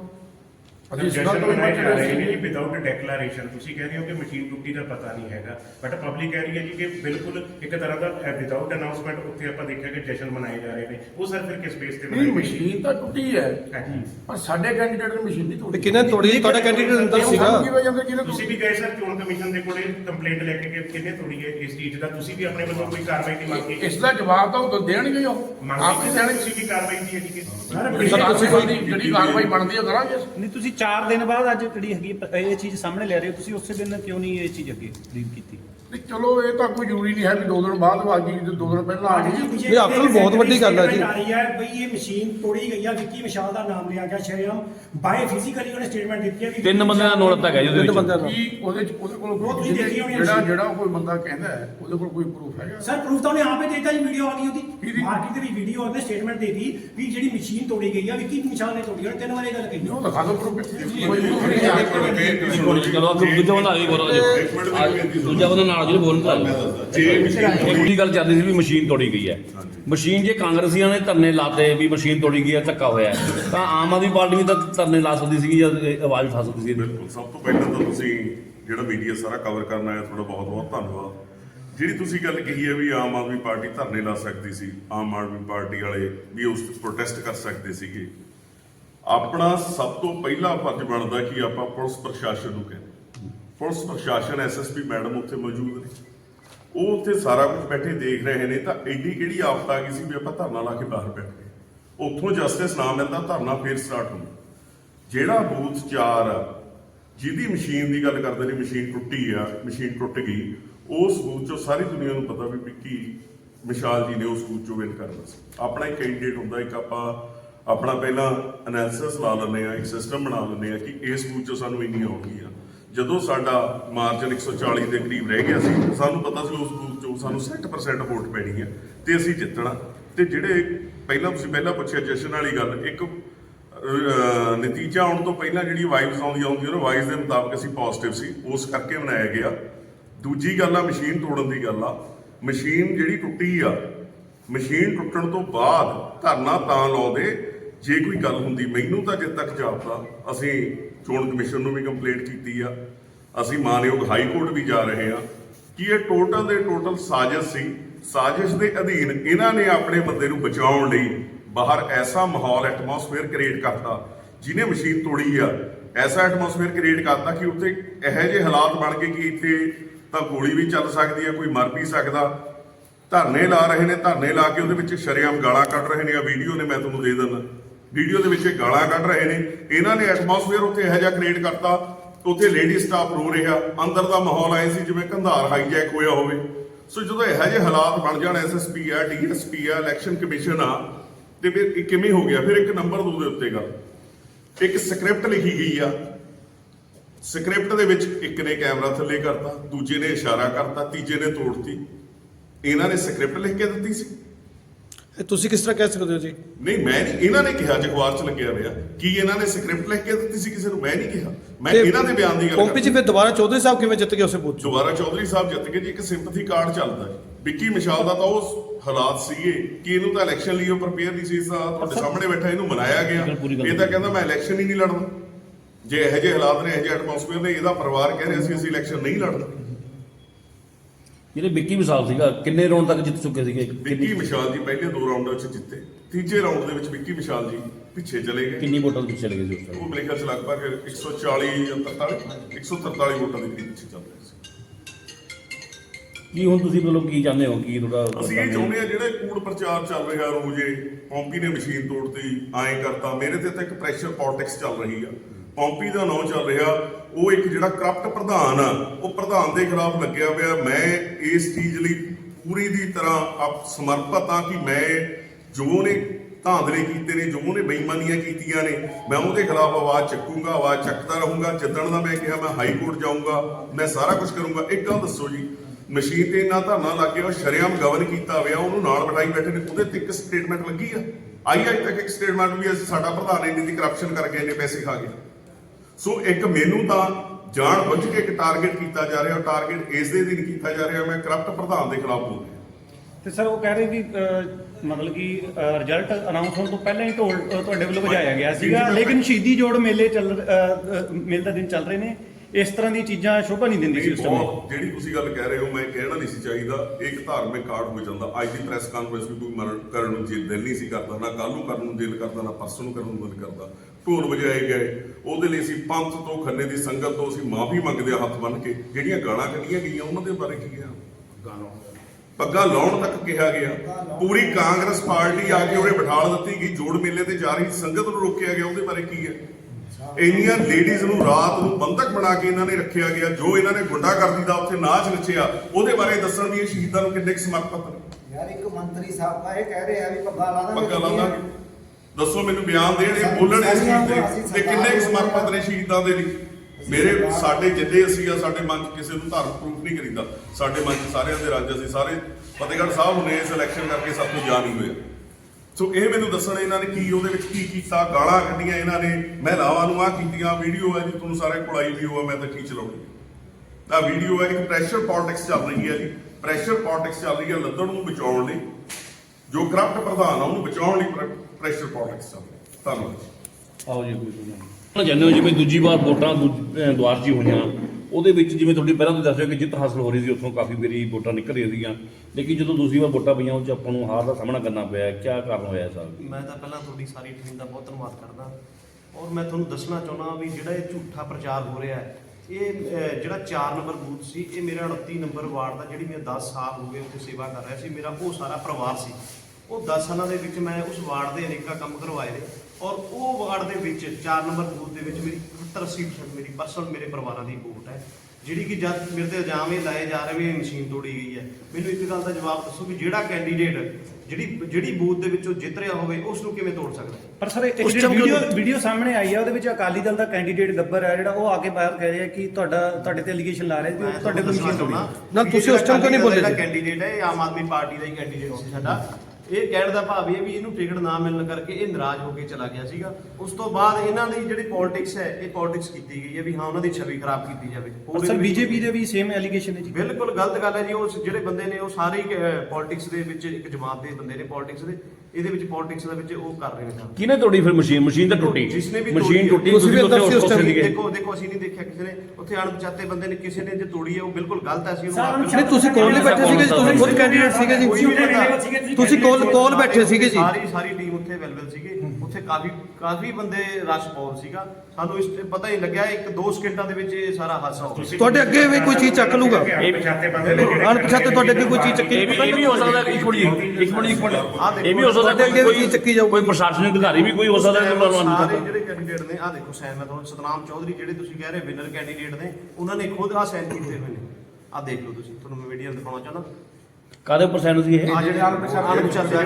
A: ਤੋਂ ਵੀ
E: ਬਣਾਏ
A: ਬਚ
E: ਜਾ
A: ਰਹੇ
E: ਨੇ
A: ਸੀ
E: ਜੀ ਵਿਦਆਊਟ ਡੈਕਲੇਰੇਸ਼ਨ ਤੁਸੀਂ ਕਹਿ ਰਹੇ ਹੋ ਕਿ ਮਸ਼ੀਨ ਟੁੱਟੀ ਦਾ ਪਤਾ ਨਹੀਂ ਹੈਗਾ ਬਟ ਪਬਲਿਕ ਕਹਿ ਰਹੀ ਹੈ ਜੀ ਕਿ ਬਿਲਕੁਲ ਇੱਕ ਤਰ੍ਹਾਂ ਦਾ ਵਿਦਆਊਟ ਅਨਾਉਂਸਮੈਂਟ ਉੱਥੇ ਆਪਾਂ ਦੇਖਿਆ ਕਿ ਜਸ਼ਨ ਮਨਾਏ ਜਾ ਰਹੇ ਨੇ। ਉਹ ਸਰ ਫਿਰ ਕਿਸ ਬੇਸ ਤੇ
A: ਨਹੀਂ
E: ਮਨਾਏ ਗਏ?
A: ਮਸ਼ੀਨ ਤਾਂ ਟੁੱਟੀ ਹੈ।
E: ਹਾਂਜੀ।
A: ਪਰ ਸਾਡੇ ਕੈਂਡੀਡੇਟ ਨੇ ਮਸ਼ੀਨ ਨਹੀਂ ਤੋੜੀ।
C: ਕਿਹਨੇ ਤੋੜੀ? ਤੁਹਾਡਾ ਕੈਂਡੀਡੇਟ ਅੰਦਰ ਸੀਗਾ?
A: ਸਾਨੂੰ ਕੀ ਵਜ੍ਹਾ ਤੇ ਕਿਹਨੇ
E: ਤੁਸੀਂ ਵੀ ਗਏ ਸਰ ਚੋਣ ਕਮਿਸ਼ਨ ਦੇ ਕੋਲੇ ਕੰਪਲੇਂਟ ਲੈ ਕੇ ਕਿ ਕਿੰਨੇ ਤੋੜੀ ਹੈ ਇਸ ਚੀਜ਼ ਦਾ ਤੁਸੀਂ ਵੀ ਆਪਣੇ ਵੱਲੋਂ ਕੋਈ ਕਾਰਵਾਈ ਦੀ ਮੰਗ ਕੀਤੀ?
A: ਇਸ ਦਾ ਜਵਾਬ ਤਾਂ ਉਹ ਦੇਣਗੇ ਹੀ ਉਹ।
E: ਮੰਗ
A: ਆਪ ਹੀ ਦੇਣਗੇ।
E: ਤੁਸੀਂ ਵੀ ਕਾਰਵਾਈ ਦੀ ਹੈ ਜੀ? ਕਿ
A: ਸਰ ਤੁਸੀਂ ਕੋਈ ਜਿਹੜੀ ਕਾਰਵਾਈ ਬਣਦੀ ਹੈ ਕਰਾਂਗੇ।
D: ਨਹੀਂ ਤੁਸੀਂ 4 ਦਿਨ ਬਾਅਦ ਅੱਜ ਜਿਹੜੀ ਹੈਗੀ ਇਹ ਚੀਜ਼ ਸਾਹਮਣੇ ਲੈ ਰਹੇ ਹੋ। ਤੁਸੀਂ ਉਸੇ ਦਿਨ ਕਿਉਂ ਨਹੀਂ ਇਹ ਚੀਜ਼ ਅੱਗੇ ਲੀਡ ਕੀਤੀ?
A: ਨਹੀਂ ਚਲੋ ਇਹ ਤਾਂ ਕੋਈ ਜ਼ਰੂਰੀ ਨਹੀਂ ਹੈ ਵੀ ਦੋ ਦਿਨ ਬਾਅਦ ਆ ਗਈ ਤੇ ਦੋ ਦਿਨ ਪਹਿਲਾਂ ਆ ਗਈ
C: ਇਹ ਅਕਲ ਬਹੁਤ ਵੱਡੀ ਗੱਲ ਹੈ ਜੀ।
F: ਆ ਰਹੀ ਹੈ ਬਈ ਇਹ ਮਸ਼ੀਨ ਤੋੜੀ ਗਈ ਆ ਵਿੱਕੀ ਵਿਸ਼ਾਲ ਦਾ ਨਾਮ ਲਿਆ ਗਿਆ ਸ਼ਰੇਆਮ ਬਾਏ ਫਿਜ਼ੀਕਲੀ ਉਹਨੇ ਸਟੇਟਮੈਂਟ ਦਿੱਤੀ ਹੈ ਵੀ
B: ਤਿੰਨ ਬੰਦਿਆਂ ਦਾ ਨੋਲ ਹੈ ਜੀ ਉਹਦੇ
C: ਤਿੰਨ
B: ਵਿੱਚ
C: ਬੰਦਿਆਂ ਦਾ
A: ਕੀ ਉਹਦੇ ਚ ਉਹਦੇ ਕੋਲ
F: ਉਹ ਤੁਸੀਂ ਦੇਖੀ ਹੋਣੀ
A: ਜਿਹੜਾ
F: ਸੀ।
A: ਜਿਹੜਾ ਕੋਈ ਬੰਦਾ ਕਹਿੰਦਾ ਹੈ ਉਹਦੇ ਕੋਲ ਕੋਈ ਪ੍ਰੂਫ ਹੈਗਾ
F: ਸਰ ਪ੍ਰੂਫ ਤਾਂ ਉਹਨੇ ਆਪੇ ਦਿੱਤਾ ਜੀ ਵੀਡੀਓ ਆ ਗਈ ਉਹਦੀ? ਮਾਰਕੀਟ ਦੇ ਵਿੱਚ ਵੀਡੀਓ ਉਹਨੇ ਸਟੇਟਮੈਂਟ ਦੇਤੀ ਵੀ ਜਿਹੜੀ ਮਸ਼ੀਨ ਤੋੜੀ ਗਈ ਆ ਵਿੱਕੀ ਵਿਸ਼ਾਲ ਨੇ ਤੋੜੀ ਉਹਨੇ ਤਿੰਨ ਵਾਰ ਇਹ ਗੱਲ ਕਹੀ
A: ਉਹ ਦਿਖਾ ਦਿਓ ਪ੍ਰੂਫ ਕੋਈ proof ਨਹੀਂ ਹੈ
B: ਚਲੋ ਅੱਗੇ ਦੂਜਾ ਬੰਦਾ ਆ ਬੋਲੋ ਜੀ ਦੂਜਾ ਬੰਦਾ ਨਾਲ ਜਿਹੜੇ ਬੋਲਣ ਤਾਂ ਕੁੜੀ ਗੱਲ ਚੱਲਦੀ ਸੀ ਵੀ ਮਸ਼ੀਨ ਤੋੜੀ ਗਈ ਹੈ। ਮਸ਼ੀਨ ਜੇ ਕਾਂਗਰਸੀਆਂ ਨੇ ਧਰਨੇ ਲਾਤੇ ਵੀ ਮਸ਼ੀਨ ਤੋੜੀ ਗਈ ਹੈ ਧੱਕਾ ਹੋਇਆ ਤਾਂ ਆਮ ਆਦਮੀ ਪਾਰਟੀ ਵੀ ਤਾਂ ਧਰਨੇ ਲਾ ਸਕਦੀ ਸੀ ਜਾਂ ਆਵਾਜ਼ ਉਠਾ ਸਕਦੀ ਸੀ।
G: ਬਿਲਕੁਲ। ਸਭ ਤੋਂ ਪਹਿਲਾਂ ਤਾਂ ਤੁਸੀਂ ਜਿਹੜਾ ਮੀਡੀਆ ਸਾਰਾ ਕਵਰ ਕਰਨ ਆਇਆ ਤੁਹਾਡਾ ਬਹੁਤ ਬਹੁਤ ਧੰਨਵਾਦ। ਜਿਹੜੀ ਤੁਸੀਂ ਗੱਲ ਕਹੀ ਹੈ ਵੀ ਆਮ ਆਦਮੀ ਪਾਰਟੀ ਧਰਨੇ ਲਾ ਸਕਦੀ ਸੀ ਆਮ ਆਦਮੀ ਪਾਰਟੀ ਵਾਲੇ ਵੀ ਉਸ ਤੇ ਪ੍ਰੋਟੈਸਟ ਕਰ ਸਕਦੇ ਸੀਗੇ। ਆਪਣਾ ਸਭ ਤੋਂ ਪਹਿਲਾ ਫਰਜ਼ ਬਣਦਾ ਕਿ ਆਪਾਂ ਪੁਲਿਸ ਪ੍ਰਸ਼ਾਸਨ ਨੂੰ ਕਹਿੰਦੇ ਪੁਲਿਸ ਪ੍ਰਸ਼ਾਸਨ ਐਸਐਸਪੀ ਮੈਡਮ ਉੱਥੇ ਮੌਜੂਦ ਨੇ। ਉਹ ਉੱਥੇ ਸਾਰਾ ਕੁਝ ਬੈਠੇ ਦੇਖ ਰਹੇ ਨੇ, ਤਾਂ ਐਡੀ ਕਿਹੜੀ ਆਫਤ ਆ ਗਈ ਸੀ ਵੀ ਆਪਾਂ ਧਰਨਾ ਲਾ ਕੇ ਬਾਹਰ ਬੈਠ। ਗਏ ਉੱਥੋਂ ਜਸਟਿਸ ਨਾ ਮਿਲਦਾ ਧਰਨਾ ਫੇਰ ਸਟਾਰਟ ਹੁੰਦਾ। ਜਿਹੜਾ ਬੂਥ 4 ਆ, ਜਿਹਦੀ ਮਸ਼ੀਨ ਦੀ ਗੱਲ ਕਰਦੇ ਨੇ, ਮਸ਼ੀਨ ਟੁੱਟੀ ਆ, ਮਸ਼ੀਨ ਟੁੱਟ ਗਈ, ਉਸ ਬੂਥ ਚੋਂ ਸਾਰੀ ਦੁਨੀਆ ਨੂੰ ਪਤਾ ਵੀ ਵਿੱਕੀ ਵਿਸ਼ਾਲ ਜੀ ਨੇ ਉਸ ਬੂਥ ਚੋਂ ਵਿਨ ਕਰਨਾ ਸੀ। ਆਪਣਾ ਇੱਕ ਕੈਂਡੀਡੇਟ ਹੁੰਦਾ, ਇੱਕ ਆਪਾਂ ਆਪਣਾ ਪਹਿਲਾਂ ਐਨਾਲਿਸਿਸ ਲਾ ਲੈਂਦੇ ਆ ਇੱਕ ਸਿਸਟਮ ਬਣਾ ਲੈਂਦੇ ਆ ਕਿ ਇਸ ਬੂਥ ਚੋਂ ਸਾਨੂੰ ਇੰਨੀ ਆਉਣਗੀਆਂ ਜਦੋਂ ਸਾਡਾ ਮਾਰਜਨ 140 ਦੇ ਕਰੀਬ ਰਹਿ ਗਿਆ ਸੀ, ਸਾਨੂੰ ਪਤਾ ਸੀ ਉਸ ਬੂਥ ਚੋਂ ਸਾਨੂੰ 60% ਵੋਟ ਪੈਣੀ ਹੈ ਤੇ ਅਸੀਂ ਜਿੱਤਣਾ। ਤੇ ਜਿਹੜੇ ਪਹਿਲਾਂ ਤੁਸੀਂ ਪਹਿਲਾਂ ਪੁੱਛਿਆ ਜਸ਼ਨ ਵਾਲੀ ਗੱਲ, ਇੱਕ, ਅਹ, ਨਤੀਜਾ ਆਉਣ ਤੋਂ ਪਹਿਲਾਂ ਜਿਹੜੀ ਵਾਈਬਸ ਆਉਂਦੀਆਂ ਆਉਂਦੀਆਂ ਨੇ ਵਾਈਬਸ ਦੇ ਮੁਤਾਬਕ ਅਸੀਂ ਪੋਜ਼ਿਟਿਵ ਸੀ, ਉਸ ਕਰਕੇ ਬਣਾਇਆ ਗਿਆ। ਦੂਜੀ ਗੱਲ ਆ, ਮਸ਼ੀਨ ਤੋੜਨ ਦੀ ਗੱਲ ਆ। ਮਸ਼ੀਨ ਜਿਹੜੀ ਟੁੱਟੀ ਆ, ਮਸ਼ੀਨ ਟੁੱਟਣ ਤੋਂ ਬਾਅਦ ਧਰਨਾ ਤਾਂ ਲਾਉਂਦੇ, ਜੇ ਕੋਈ ਗੱਲ ਹੁੰਦੀ, ਮੈਨੂੰ ਤਾਂ ਜਿੱਦ ਤੱਕ ਜਾਪਦਾ, ਅਸੀਂ ਚੋਣ ਕਮਿਸ਼ਨ ਨੂੰ ਵੀ ਕੰਪਲੇਂਟ ਕੀਤੀ ਆ। ਅਸੀਂ ਮਾਨਯੋਗ ਹਾਈ ਕੋਰਟ ਵੀ ਜਾ ਰਹੇ ਆ ਕਿ ਇਹ ਟੋਟਲ ਦੇ ਟੋਟਲ ਸਾਜ਼ਿਸ਼ ਸੀ। ਸਾਜ਼ਿਸ਼ ਦੇ ਅਧੀਨ ਇਹਨਾਂ ਨੇ ਆਪਣੇ ਬੰਦੇ ਨੂੰ ਬਚਾਉਣ ਲਈ ਬਾਹਰ ਐਸਾ ਮਾਹੌਲ, ਐਟਮੋਸਫੇਅਰ ਕ੍ਰੀਏਟ ਕਰਤਾ, ਜਿਹਨੇ ਮਸ਼ੀਨ ਤੋੜੀ ਆ। ਐਸਾ ਐਟਮੋਸਫੇਅਰ ਕ੍ਰੀਏਟ ਕਰਤਾ ਕਿ ਉੱਥੇ ਇਹੋ ਜਿਹੇ ਹਾਲਾਤ ਬਣ ਗਏ ਕਿ ਇੱਥੇ ਤਾਂ ਗੋਲੀ ਵੀ ਚੱਲ ਸਕਦੀ ਹੈ ਕੋਈ ਮਰ ਵੀ ਸਕਦਾ। ਧਰਨੇ ਲਾ ਰਹੇ ਨੇ, ਧਰਨੇ ਲਾ ਕੇ ਉਹਦੇ ਵਿੱਚ ਸ਼ਰੇਆਮ ਗਾਲਾਂ ਕੱਢ ਰਹੇ ਨੇ ਆ ਵੀਡੀਓ ਨੇ ਮੈਂ ਤੁਹਾਨੂੰ ਦੇ ਦਿੰਦਾ। ਵੀਡੀਓ ਦੇ ਵਿੱਚ ਇਹ ਗਾਲਾਂ ਕੱਢ ਰਹੇ ਨੇ। ਇਹਨਾਂ ਨੇ ਐਟਮੋਸਫੇਅਰ ਉੱਥੇ ਇਹੋ ਜਿਹਾ ਕ੍ਰੀਏਟ ਕਰਤਾ, ਉੱਥੇ ਲੇਡੀ ਸਟਾਫ ਰੋ ਰਿਹਾ, ਅੰਦਰ ਦਾ ਮਾਹੌਲ ਆਏ ਸੀ ਜਿਵੇਂ ਕੰਧਾਰ ਹਾਈਜੈਕ ਹੋਇਆ ਹੋਵੇ। ਸੋ ਜਦੋਂ ਇਹੋ ਜਿਹੇ ਹਾਲਾਤ ਬਣ ਜਾਣ ਐਸਐਸਪੀ ਆ ਡੀਐਸਪੀ ਆ ਇਲੈਕਸ਼ਨ ਕਮਿਸ਼ਨ ਆ, ਤੇ ਫਿਰ ਇਹ ਕਿਵੇਂ ਹੋ ਗਿਆ? ਫਿਰ ਇੱਕ ਨੰਬਰ 2 ਦੇ ਉੱਤੇ ਗੱਲ। ਇੱਕ ਸਕ੍ਰਿਪਟ ਲਿਖੀ ਗਈ ਆ। ਸਕ੍ਰਿਪਟ ਦੇ ਵਿੱਚ ਇੱਕ ਨੇ ਕੈਮਰਾ ਥੱਲੇ ਕਰਤਾ, ਦੂਜੇ ਨੇ ਇਸ਼ਾਰਾ ਕਰਤਾ, ਤੀਜੇ ਨੇ ਤੋੜਤੀ। ਇਹਨਾਂ ਨੇ ਸਕ੍ਰਿਪਟ ਲਿਖ ਕੇ ਦਿੱਤੀ ਸੀ।
C: ਇਹ ਤੁਸੀਂ ਕਿਸ ਤਰ੍ਹਾਂ ਕਹਿ ਸਕਦੇ ਹੋ ਜੀ?
G: ਨਹੀਂ ਮੈਂ ਨਹੀਂ ਇਹਨਾਂ ਨੇ ਕਿਹਾ ਜਖਵਾਰ ਚ ਲੱਗਿਆ ਹੋਇਆ ਕੀ ਇਹਨਾਂ ਨੇ ਸਕ੍ਰਿਪਟ ਲਿਖ ਕੇ ਦਿੱਤੀ ਸੀ ਕਿਸੇ ਨੂੰ ਮੈਂ ਨਹੀਂ ਕਿਹਾ। ਮੈਂ ਇਹਨਾਂ ਦੇ ਬਿਆਨ ਦੀ ਗੱਲ
C: ਪੌਂਪੀ ਜੀ ਫਿਰ ਦੁਬਾਰਾ ਚੌਧਰੀ ਸਾਹਿਬ ਕਿਵੇਂ ਜਿੱਤ ਗਏ ਉਸੇ 'ਚੋਂ?
G: ਦੁਬਾਰਾ ਚੌਧਰੀ ਸਾਹਿਬ ਜਿੱਤ ਗਏ ਜੀ ਇੱਕ ਸਿੰਪਥੀ ਕਾਰਡ ਚੱਲਦਾ ਹੈ। ਵਿੱਕੀ ਮਿਸ਼ਾਲ ਦਾ ਤਾਂ ਉਹ ਹਾਲਾਤ ਸੀਗੇ ਕਿ ਇਹਨੂੰ ਤਾਂ ਇਲੈਕਸ਼ਨ ਲਈ ਉਹ ਪ੍ਰਪੇਅਰ ਨਹੀਂ ਸੀ ਇਸ ਦਾ ਤੁਹਾਡੇ ਸਾਹਮਣੇ ਬੈਠਾ ਇਹਨੂੰ ਮਨਾਇਆ ਗਿਆ। ਇਹ ਤਾਂ ਕਹਿੰਦਾ ਮੈਂ ਇਲੈਕਸ਼ਨ ਹੀ ਨਹੀਂ ਲੜਨਾ। ਜੇ ਇਹੋ ਜਿਹੇ ਹਾਲਾਤ ਨੇ ਇਹੋ ਜਿਹੇ ਐਟਮੋਸਫੇਅਰ ਨੇ ਇਹਦਾ ਪਰਿਵਾਰ ਕਹਿ ਰਿਹਾ ਸੀ ਅਸੀਂ ਇਲੈਕਸ਼ਨ ਨਹੀਂ ਲੜਨਾ।
B: ਜਿਹੜੇ ਵਿੱਕੀ ਮਿਸਾਲ ਸੀਗਾ ਕਿੰਨੇ ਰੌਂਡ ਤੱਕ ਜਿੱਤ ਚੁੱਕੇ ਸੀਗੇ?
G: ਵਿੱਕੀ ਮਿਸ਼ਾਲ ਜੀ ਪਹਿਲੇ ਦੋ ਰਾਉਂਡਾਂ ਵਿੱਚ ਜਿੱਤੇ। ਤੀਜੇ ਰਾਉਂਡ ਦੇ ਵਿੱਚ ਵਿੱਕੀ ਮਿਸ਼ਾਲ ਜੀ ਪਿੱਛੇ ਚਲੇ ਗਏ।
B: ਕਿੰਨੀ ਵੋਟਾਂ ਪਿੱਛੇ ਲੱਗੇ ਸੀ ਉਸ
G: ਉਹ? ਮੇਰੇ ਖਿਆਲ ਚ ਲਗਭਗ 140 ਜਾਂ 43 143 ਵੋਟਾਂ ਦੇ ਕਰੀਬ ਪਿੱਛੇ ਚੱਲ ਰਹੇ ਸੀ।
B: ਕੀ ਹੁਣ ਤੁਸੀਂ ਮਤਲਬ ਕੀ ਚਾਹੁੰਦੇ ਹੋ? ਕੀ ਤੁਹਾਡਾ
G: ਅਸੀਂ ਇਹ ਚਾਹੁੰਦੇ ਆ ਜਿਹੜੇ ਕੂੜ ਪ੍ਰਚਾਰ ਚੱਲ ਰਿਹਾ ਰੋਜ਼ੇ ਪੌਂਪੀ ਨੇ ਮਸ਼ੀਨ ਤੋੜਤੀ ਐਂ ਕਰਤਾ। ਮੇਰੇ ਤੇ ਤਾਂ ਇੱਕ ਪ੍ਰੈਸ਼ਰ ਪੋਲਿਟਿਕਸ ਚੱਲ ਰਹੀ ਆ। ਪੌਂਪੀ ਦਾ ਨਾਂ ਚੱਲ ਰਿਹਾ, ਉਹ ਇੱਕ ਜਿਹੜਾ ਕਰਪਟ ਪ੍ਰਧਾਨ ਆ, ਉਹ ਪ੍ਰਧਾਨ ਦੇ ਖਿਲਾਫ ਲੱਗਿਆ ਹੋਇਆ। ਮੈਂ ਇਸ ਚੀਜ਼ ਲਈ ਪੂਰੀ ਦੀ ਤਰ੍ਹਾਂ ਆਪ ਸਮਰਪਿਤ ਆ ਕਿ ਮੈਂ, ਜੋ ਨੇ ਧਾਂਦਲੇ ਕੀਤੇ ਨੇ, ਜੋ ਨੇ ਬੇਈਮਾਨੀਆਂ ਕੀਤੀਆਂ ਨੇ, ਮੈਂ ਉਹਦੇ ਖਿਲਾਫ ਆਵਾਜ਼ ਚੱਕੂੰਗਾ, ਆਵਾਜ਼ ਚੱਕਦਾ ਰਹੂੰਗਾ। ਜਿੱਦਣ ਦਾ ਮੈਂ ਕਿਹਾ ਮੈਂ ਹਾਈ ਕੋਰਟ ਜਾਊਂਗਾ, ਮੈਂ ਸਾਰਾ ਕੁਝ ਕਰੂੰਗਾ। ਇੱਕ ਗੱਲ ਦੱਸੋ ਜੀ, ਮਸ਼ੀਨ ਤੇ ਇੰਨਾ ਧਰਨਾ ਲੱਗ ਗਿਆ ਉਹ ਸ਼ਰੇਆਮ ਗਵਨ ਕੀਤਾ ਹੋਇਆ, ਉਹਨੂੰ ਨਾਲ ਬਿਠਾਈ ਬੈਠੇ ਨੇ, ਉਹਦੇ ਤੇ ਇੱਕ ਸਟੇਟਮੈਂਟ ਲੱਗੀ ਆ। ਆਈ ਅੱਜ ਤੱਕ ਇੱਕ ਸਟੇਟਮੈਂਟ ਵੀ ਅਸੀਂ ਸਾਡਾ ਪ੍ਰਧਾਨ ਇੰਨੀ ਦੀ ਕਰਪਸ਼ਨ ਕਰਕੇ ਇੰਨੇ ਪੈਸੇ ਖਾ ਗਿਆ ਸੋ ਇੱਕ ਮੈਨੂੰ ਤਾਂ ਜਾਣ ਬੁੱਝ ਕੇ ਇੱਕ ਟਾਰਗੇਟ ਕੀਤਾ ਜਾ ਰਿਹਾ ਉਹ ਟਾਰਗੇਟ ਇਸ ਦੇ ਦਿਨ ਕੀਤਾ ਜਾ ਰਿਹਾ ਮੈਂ ਕਰਪਟ ਪ੍ਰਧਾਨ ਦੇ ਖਿਲਾਫ ਬੋਲ ਰਿਹਾ।
D: ਤੇ ਸਰ ਉਹ ਕਹਿ ਰਹੇ ਅਹ, ਮਤਲਬ ਕਿ ਰਿਜ਼ਲਟ ਅਨਾਉਂਸ ਹੋਣ ਤੋਂ ਪਹਿਲਾਂ ਹੀ ਢੋਲ ਅਹ, ਤੁਹਾਡੇ ਵੱਲੋਂ ਵਜਾਇਆ ਗਿਆ ਸੀਗਾ ਲੇਕਿਨ ਸ਼ਹੀਦੀ ਜੋੜ ਮੇਲੇ ਚੱਲ ਅਹ, ਅਹ, ਮੇਲੇ ਦਾ ਦਿਨ ਚੱਲ ਰਹੇ ਨੇ। ਇਸ ਤਰ੍ਹਾਂ ਦੀ ਚੀਜ਼ਾਂ ਸ਼ੋਭਾ ਨਹੀਂ ਦਿੰਦੀ ਸੀ
G: ਨਹੀਂ
D: ਉਸ ਸਮੇਂ।
G: ਬਹੁਤ ਜਿਹੜੀ ਤੁਸੀਂ ਗੱਲ ਕਹਿ ਰਹੇ ਹੋ ਮੈਂ ਕਹਿਣਾ ਨਹੀਂ ਸੀ ਚਾਹੀਦਾ ਇਹ ਇੱਕ ਧਾਰਮਿਕ ਕਾਰਡ ਹੋ ਜਾਂਦਾ। ਅੱਜ ਦੀ ਪ੍ਰੈਸ ਕਾਨਫਰੰਸ ਵੀ ਕੋਈ ਮਰਨ ਕਰਨ ਨੂੰ ਜੀ ਦਿਲ ਨਹੀਂ ਸੀ ਕਰਦਾ ਨਾ ਕੱਲ ਨੂੰ ਕਰਨ ਨੂੰ ਦਿਲ ਕਰਦਾ ਨਾ ਪਰਸੋਂ ਨੂੰ ਕਰਨ ਨੂੰ ਦਿਲ ਕਰਦਾ। ਢੋਲ ਵਜਾਏ ਗਏ ਉਹਦੇ ਲਈ ਅਸੀਂ ਪੰਥ ਤੋਂ ਖੰਨੇ ਦੀ ਸੰਗਤ ਤੋਂ ਅਸੀਂ ਮਾਫੀ ਮੰਗਦੇ ਹਾਂ ਹੱਥ ਬੰਨ ਕੇ। ਜਿਹੜੀਆਂ ਗਾਲਾਂ ਕੱਢੀਆਂ ਗਈਆਂ ਉਹਨਾਂ ਦੇ ਬਾਰੇ ਕੀ ਹੈ ਪੱਗਾਂ ਲਾਉਣ ਤੱਕ ਕਿਹਾ ਗਿਆ। ਪੂਰੀ ਕਾਂਗਰਸ ਪਾਰਟੀ ਆ ਕੇ ਉਹਨੇ ਬਿਠਾਲ ਦਿੱਤੀ ਗਈ ਜੋੜ ਮੇਲੇ ਤੇ ਜਾ ਰਹੀ ਸੰਗਤ ਨੂੰ ਰੋਕਿਆ ਗਿਆ ਉਹਦੇ ਬਾਰੇ ਕੀ ਹੈ ਇੰਨੀਆਂ ਲੇਡੀਜ਼ ਨੂੰ ਰਾਤ ਨੂੰ ਬੰਦਕ ਬਣਾ ਕੇ ਇਹਨਾਂ ਨੇ ਰੱਖਿਆ ਗਿਆ ਜੋ ਇਹਨਾਂ ਨੇ ਗੁੰਡਾਗਰਦੀ ਦਾ ਉੱਥੇ ਨਾਚ ਨੱਚਿਆ ਉਹਦੇ ਬਾਰੇ ਦੱਸਣ ਵੀ ਇਹ ਸ਼ਹੀਦਾਂ ਨੂੰ ਕਿੰਨੇ ਸਮਰਪਿਤ ਨੇ?
H: ਯਾਰ ਇੱਕ ਮੰਤਰੀ ਸਾਹਿਬ ਦਾ ਇਹ ਕਹਿ ਰਹੇ ਆ ਵੀ ਪੱਗਾ ਲਾ ਦਾਂਗੇ
G: ਪੱਗਾਂ ਲਾਉਂਦਾਂਗੇ ਦੱਸੋ ਮੈਨੂੰ ਬਿਆਨ ਦੇਣ ਇਹ ਬੋਲਣ ਇਸ ਚੀਜ਼ ਤੇ ਤੇ ਕਿੰਨੇ ਸਮਰਪਿਤ ਨੇ ਸ਼ਹੀਦਾਂ ਦੇ ਲਈ ਮੇਰੇ ਸਾਡੇ ਜਿੱਦੇ ਅਸੀਂ ਆ ਸਾਡੇ ਮਨ 'ਚ ਕਿਸੇ ਨੂੰ ਧਰਮ ਪ੍ਰੂਫ ਨਹੀਂ ਕਰੀਦਾ। ਸਾਡੇ ਮਨ 'ਚ ਸਾਰਿਆਂ ਦੇ ਰਾਜ ਅਸੀਂ ਸਾਰੇ ਫਤਿਹਗੜ੍ਹ ਸਾਹਿਬ ਹੁਣੇ ਇਸ ਇਲੈਕਸ਼ਨ ਕਰਕੇ ਸਭ ਤੋਂ ਜਾ ਨਹੀਂ ਹੋਇਆ। ਸੋ ਇਹ ਮੈਨੂੰ ਦੱਸਣ ਇਹਨਾਂ ਨੇ ਕੀ, ਉਹਦੇ ਵਿੱਚ ਕੀ ਕੀਤਾ, ਗਾਲਾਂ ਕੱਢੀਆਂ ਇਹਨਾਂ ਨੇ ਮਹਿਲਾਵਾਂ ਨੂੰ ਆ ਕੀਤੀਆਂ ਵੀਡੀਓ ਹੈ ਜੀ, ਤੁਹਾਨੂੰ ਸਾਰੇ ਕੋਲ ਆਈ ਵੀ ਹੋਆ ਮੈਂ ਤਾਂ ਕੀ ਚਲਾਉਣੀ ਤਾਂ ਵੀਡੀਓ ਹੈ, ਇੱਕ ਪ੍ਰੈਸ਼ਰ ਪੋਲਿਟਿਕਸ ਚੱਲ ਰਹੀ ਹੈ ਜੀ। ਪ੍ਰੈਸ਼ਰ ਪੋਲਿਟਿਕਸ ਚੱਲ ਰਹੀ ਹੈ, ਲੱਦੜ ਨੂੰ ਬਚਾਉਣ ਲਈ। ਜੋ ਕਰਪਟ ਪ੍ਰਧਾਨ ਆ, ਉਹਨੂੰ ਬਚਾਉਣ ਲਈ ਪ੍ਰੈਸ਼ਰ ਪੋਲਿਟਿਕਸ ਚੱਲ ਰਹੀ ਧੰਨਵਾਦ
B: ਆਓ ਜੀ, ਕੋਈ ਨਾ ਜਾਣਦੇ ਜਿਵੇਂ ਦੂਜੀ ਵਾਰ ਵੋਟਾਂ ਦੁਆਰ 'ਚ ਹੋਈਆਂ। ਉਹਦੇ ਵਿੱਚ ਜਿਵੇਂ ਤੁਹਾਡੀ ਪਹਿਲਾਂ ਤੁਸੀਂ ਦੱਸਿਓ ਕਿ ਜਿੱਤ ਹਾਸਲ ਹੋ ਰਹੀ ਸੀ, ਉੱਥੋਂ ਕਾਫੀ ਮੇਰੀ ਵੋਟਾਂ ਨਿਕਲ ਰਹੀਆਂ ਸੀਗੀਆਂ। ਲੇਕਿਨ ਜਦੋਂ ਦੂਸਰੀ ਵਾਰ ਵੋਟਾਂ ਪਈਆਂ, ਉਹ 'ਚ ਆਪਾਂ ਨੂੰ ਹਾਰ ਦਾ ਸਾਹਮਣਾ ਕਰਨਾ ਪਿਆ। ਕਿਆ ਕਾਰਨ ਹੋਇਆ ਸਰ
I: ਮੈਂ ਤਾਂ ਪਹਿਲਾਂ ਤੁਹਾਡੀ ਸਾਰੀ ਟੀਮ ਦਾ ਬਹੁਤ ਧੰਨਵਾਦ ਕਰਦਾ। ਔਰ ਮੈਂ ਤੁਹਾਨੂੰ ਦੱਸਣਾ ਚਾਹੁੰਦਾ ਵੀ ਜਿਹੜਾ ਇਹ ਝੂਠਾ ਪ੍ਰਚਾਰ ਹੋ ਰਿਹਾ ਹੈ, ਇਹ ਜਿਹੜਾ 4 ਨੰਬਰ ਬੂਥ ਸੀ, ਇਹ ਮੇਰਾ 29 ਨੰਬਰ ਵਾਰਡ ਦਾ ਜਿਹੜੀ ਮੈਂ 10 ਸਾਲ ਹੋ ਗਏ ਉੱਥੇ ਸੇਵਾ ਕਰ ਰਿਹਾ ਸੀ, ਮੇਰਾ ਉਹ ਸਾਰਾ ਪਰਿਵਾਰ ਸੀ। ਉਹ 10 ਸਾਲਾਂ ਦੇ ਵਿੱਚ ਮੈਂ ਉਸ ਵਾਰਡ ਦੇ ਅਨੇਕਾਂ ਕੰਮ ਕਰਵਾਏ ਨੇ। ਔਰ ਉਹ ਵਾਰਡ ਦੇ ਵਿੱਚ 4 ਨੰਬਰ ਬੂਥ ਦੇ ਵਿੱਚ ਮੇਰੀ 70 80% ਮੇਰੀ ਪਰਸਨਲ ਮੇਰੇ ਪਰਿਵਾਰਾਂ ਦੀ ਵੋਟ ਹੈ। ਜਿਹੜੀ ਕਿ ਜਦ ਮੇਰੇ ਤੇ ਇਲਜ਼ਾਮ ਇਹ ਲਾਏ ਜਾ ਰਹੇ ਵੀ ਇਹ ਮਸ਼ੀਨ ਤੋੜੀ ਗਈ ਹੈ। ਮੈਨੂੰ ਇੱਕ ਗੱਲ ਦਾ ਜਵਾਬ ਦੱਸੋ ਵੀ ਜਿਹੜਾ ਕੈਂਡੀਡੇਟ ਜਿਹੜੀ ਜਿਹੜੀ ਬੂਥ ਦੇ ਵਿੱਚੋਂ ਜਿੱਤ ਰਿਹਾ ਹੋਵੇ ਉਸ ਨੂੰ ਕਿਵੇਂ ਤੋੜ ਸਕਦਾ
D: ਪਰ ਸਰ ਇੱਕ ਜਿਹੜੀ ਵੀਡੀਓ ਵੀਡੀਓ ਸਾਹਮਣੇ ਆਈ ਆ ਉਹਦੇ ਵਿੱਚ ਅਕਾਲੀ ਦਲ ਦਾ ਕੈਂਡੀਡੇਟ ਗੱਬਰ ਹੈ ਜਿਹੜਾ ਉਹ ਆ ਕੇ ਬਾਹਰ ਕਹਿ ਰਿਹਾ ਕਿ ਤੁਹਾਡਾ ਤੁਹਾਡੇ ਤੇ ਅਲੀਗੇਸ਼ਨ ਲਾ ਰਿਹਾ ਕਿ ਤੁਹਾਡੇ ਕੋਲ ਮਸ਼ੀਨ ਤੋੜੀ।
C: ਨਾ, ਤੁਸੀਂ ਉਸ time ਕਿਉਂ ਨਹੀਂ ਬੋਲੇ ਸੀ?
I: ਕੈਂਡੀਡੇਟ ਹੈ ਇਹ ਆਮ ਆਦਮੀ ਪਾਰਟੀ ਦਾ ਹੀ ਕੈਂਡੀਡੇਟ ਸੀ ਸਾਡਾ। ਇਹ ਕਹਿਣ ਦਾ ਭਾਵ ਇਹ ਵੀ ਇਹਨੂੰ ਟਿਕਟ ਨਾ ਮਿਲਣ ਕਰਕੇ ਇਹ ਨਾਰਾਜ਼ ਹੋ ਕੇ ਚਲਾ ਗਿਆ ਸੀਗਾ। ਉਸ ਤੋਂ ਬਾਅਦ ਇਹਨਾਂ ਦੀ ਜਿਹੜੀ ਪੋਲਿਟਿਕਸ ਹੈ ਇਹ ਪੋਲਿਟਿਕਸ ਕੀਤੀ ਗਈ ਹੈ ਵੀ ਹਾਂ ਉਹਨਾਂ ਦੀ ਛਵੀ ਖਰਾਬ ਕੀਤੀ ਜਾਵੇ। ਉਹਦੇ
D: ਸਰ ਬੀਜੇਪੀ ਦੇ ਵੀ ਸੇਮ ਐਲੀਗੇਸ਼ਨ ਹੈ ਜੀ।
I: ਬਿਲਕੁਲ ਗਲਤ ਗੱਲ ਹੈ ਜੀ ਉਹ ਜਿਹੜੇ ਬੰਦੇ ਨੇ ਉਹ ਸਾਰੇ ਹੀ ਪੋਲਿਟਿਕਸ ਦੇ ਵਿੱਚ ਇੱਕ ਜਮਾਤ ਦੇ ਬੰਦੇ ਨੇ ਪੋਲਿਟਿਕਸ ਦੇ। ਇਹਦੇ ਵਿੱਚ ਪੋਲਿਟਿਕਸ ਦੇ ਵਿੱਚ ਉਹ ਕਰ ਰਹੇ ਨੇ ਕੰਮ।
B: ਕਿਹਨੇ ਤੋੜੀ ਫਿਰ ਮਸ਼ੀਨ? ਮਸ਼ੀਨ ਤਾਂ ਟੁੱਟੀ।
I: ਜਿਸਨੇ ਵੀ
B: ਮਸ਼ੀਨ
I: ਤੋੜੀ
B: ਟੁੱਟੀ
C: ਤੁਸੀਂ ਵੀ
B: ਉੱਥੇ
C: ਸੀ ਉਸ
B: ਉੱਥੇ
C: time?
B: ਸੀਗੇ।
I: ਦੇਖੋ ਦੇਖੋ ਅਸੀਂ ਨਹੀਂ ਦੇਖਿਆ ਕਿਸੇ ਨੇ। ਉੱਥੇ ਅਣਪਛਾਤੇ ਬੰਦੇ ਨੇ ਕਿਸੇ ਨੇ ਜੇ ਤੋੜੀ ਹੈ ਉਹ ਬਿਲਕੁਲ ਗਲਤ ਹੈ ਅਸੀਂ ਉਹਨੂੰ
F: ਸਰ,
I: ਵਾਪਸ-
C: ਨਹੀਂ ਤੁਸੀਂ ਕੋਲ ਨਹੀਂ ਬੈਠੇ ਸੀਗੇ ਜੀ ਤੁਸੀਂ ਖੁਦ ਕੈਂਡੀਡੇਟ ਸੀਗੇ ਜੀ।
F: ਤੁਸੀਂ
C: ਕੋਲ ਕੋਲ ਬੈਠੇ ਸੀਗੇ ਜੀ।
I: ਸਾਰੀ ਸਾਰੀ ਟੀਮ ਉੱਥੇ ਅਵੇਲੇਬਲ ਸੀਗੇ। ਉੱਥੇ ਕਾਫੀ ਕਾਫੀ ਬੰਦੇ ਰਸ਼ ਬਹੁਤ ਸੀਗਾ। ਸਾਨੂੰ ਇਸ ਤੇ ਪਤਾ ਹੀ ਲੱਗਿਆ ਇੱਕ ਦੋ ਸਕਿੰਟਾਂ ਦੇ ਵਿੱਚ ਇਹ ਸਾਰਾ ਹਾਦਸਾ ਹੋ ਗਿਆ।
C: ਤੁਹਾਡੇ ਅੱਗੇ ਵੀ ਕੋਈ ਚੀਜ਼ ਚੱਕ ਲੂਗਾ
E: ਅਣਪਛਾਤੇ ਬੰਦੇ ਨੇ ਜਿਹੜੇ
C: ਅਣਪਛਾਤੇ ਤੁਹਾਡੇ ਅੱਗੇ ਕੋਈ ਚੀਜ਼ ਚੱਕੀ
B: ਇਹ ਵੀ ਇਹ ਵੀ ਹੋ ਸਕਦਾ ਇੱਕ ਮਿੰਟ ਜੀ, ਇੱਕ ਮਿੰਟ ਇੱਕ ਮਿੰਟ ਇਹ ਵੀ ਹੋ ਸਕਦਾ
C: ਤੁਹਾਡੇ ਅੱਗੇ ਵੀ
B: ਕੋਈ
C: ਚੱਕੀ ਜਾਊਗੀ।
B: ਕੋਈ ਪ੍ਰਸ਼ਾਸਨਿਕ ਅਧਿਕਾਰੀ ਵੀ ਕੋਈ ਹੋ ਸਕਦਾ
I: ਸਾਰੇ। ਜਿਹੜੇ ਕੈਂਡੀਡੇਟ ਨੇ ਆ ਦੇਖੋ ਸਾਈਨ ਮੈਂ ਤੁਹਾਨੂੰ ਸਤਨਾਮ ਚੌਧਰੀ ਜਿਹੜੇ ਤੁਸੀਂ ਕਹਿ ਰਹੇ ਵਿਨਰ ਕੈਂਡੀਡੇਟ ਨੇ ਉਹਨਾਂ ਨੇ ਖੁਦ ਆ ਸਾਈਨ ਕੀਤੇ ਹੋਏ ਨੇ। ਆ ਦੇਖ ਲਓ ਤੁਸੀਂ ਤੁਹਾਨੂੰ ਮੈਂ ਵੀਡੀਓ ਦਿਖਾਉਣਾ ਚਾਹੁੰਦਾ।
B: ਕਾਹਦੇ ਪਰਸੈਂਟ ਸੀ ਇਹ?
I: ਆ ਜਿਹੜੇ ਅਣਪਛਾਤੇ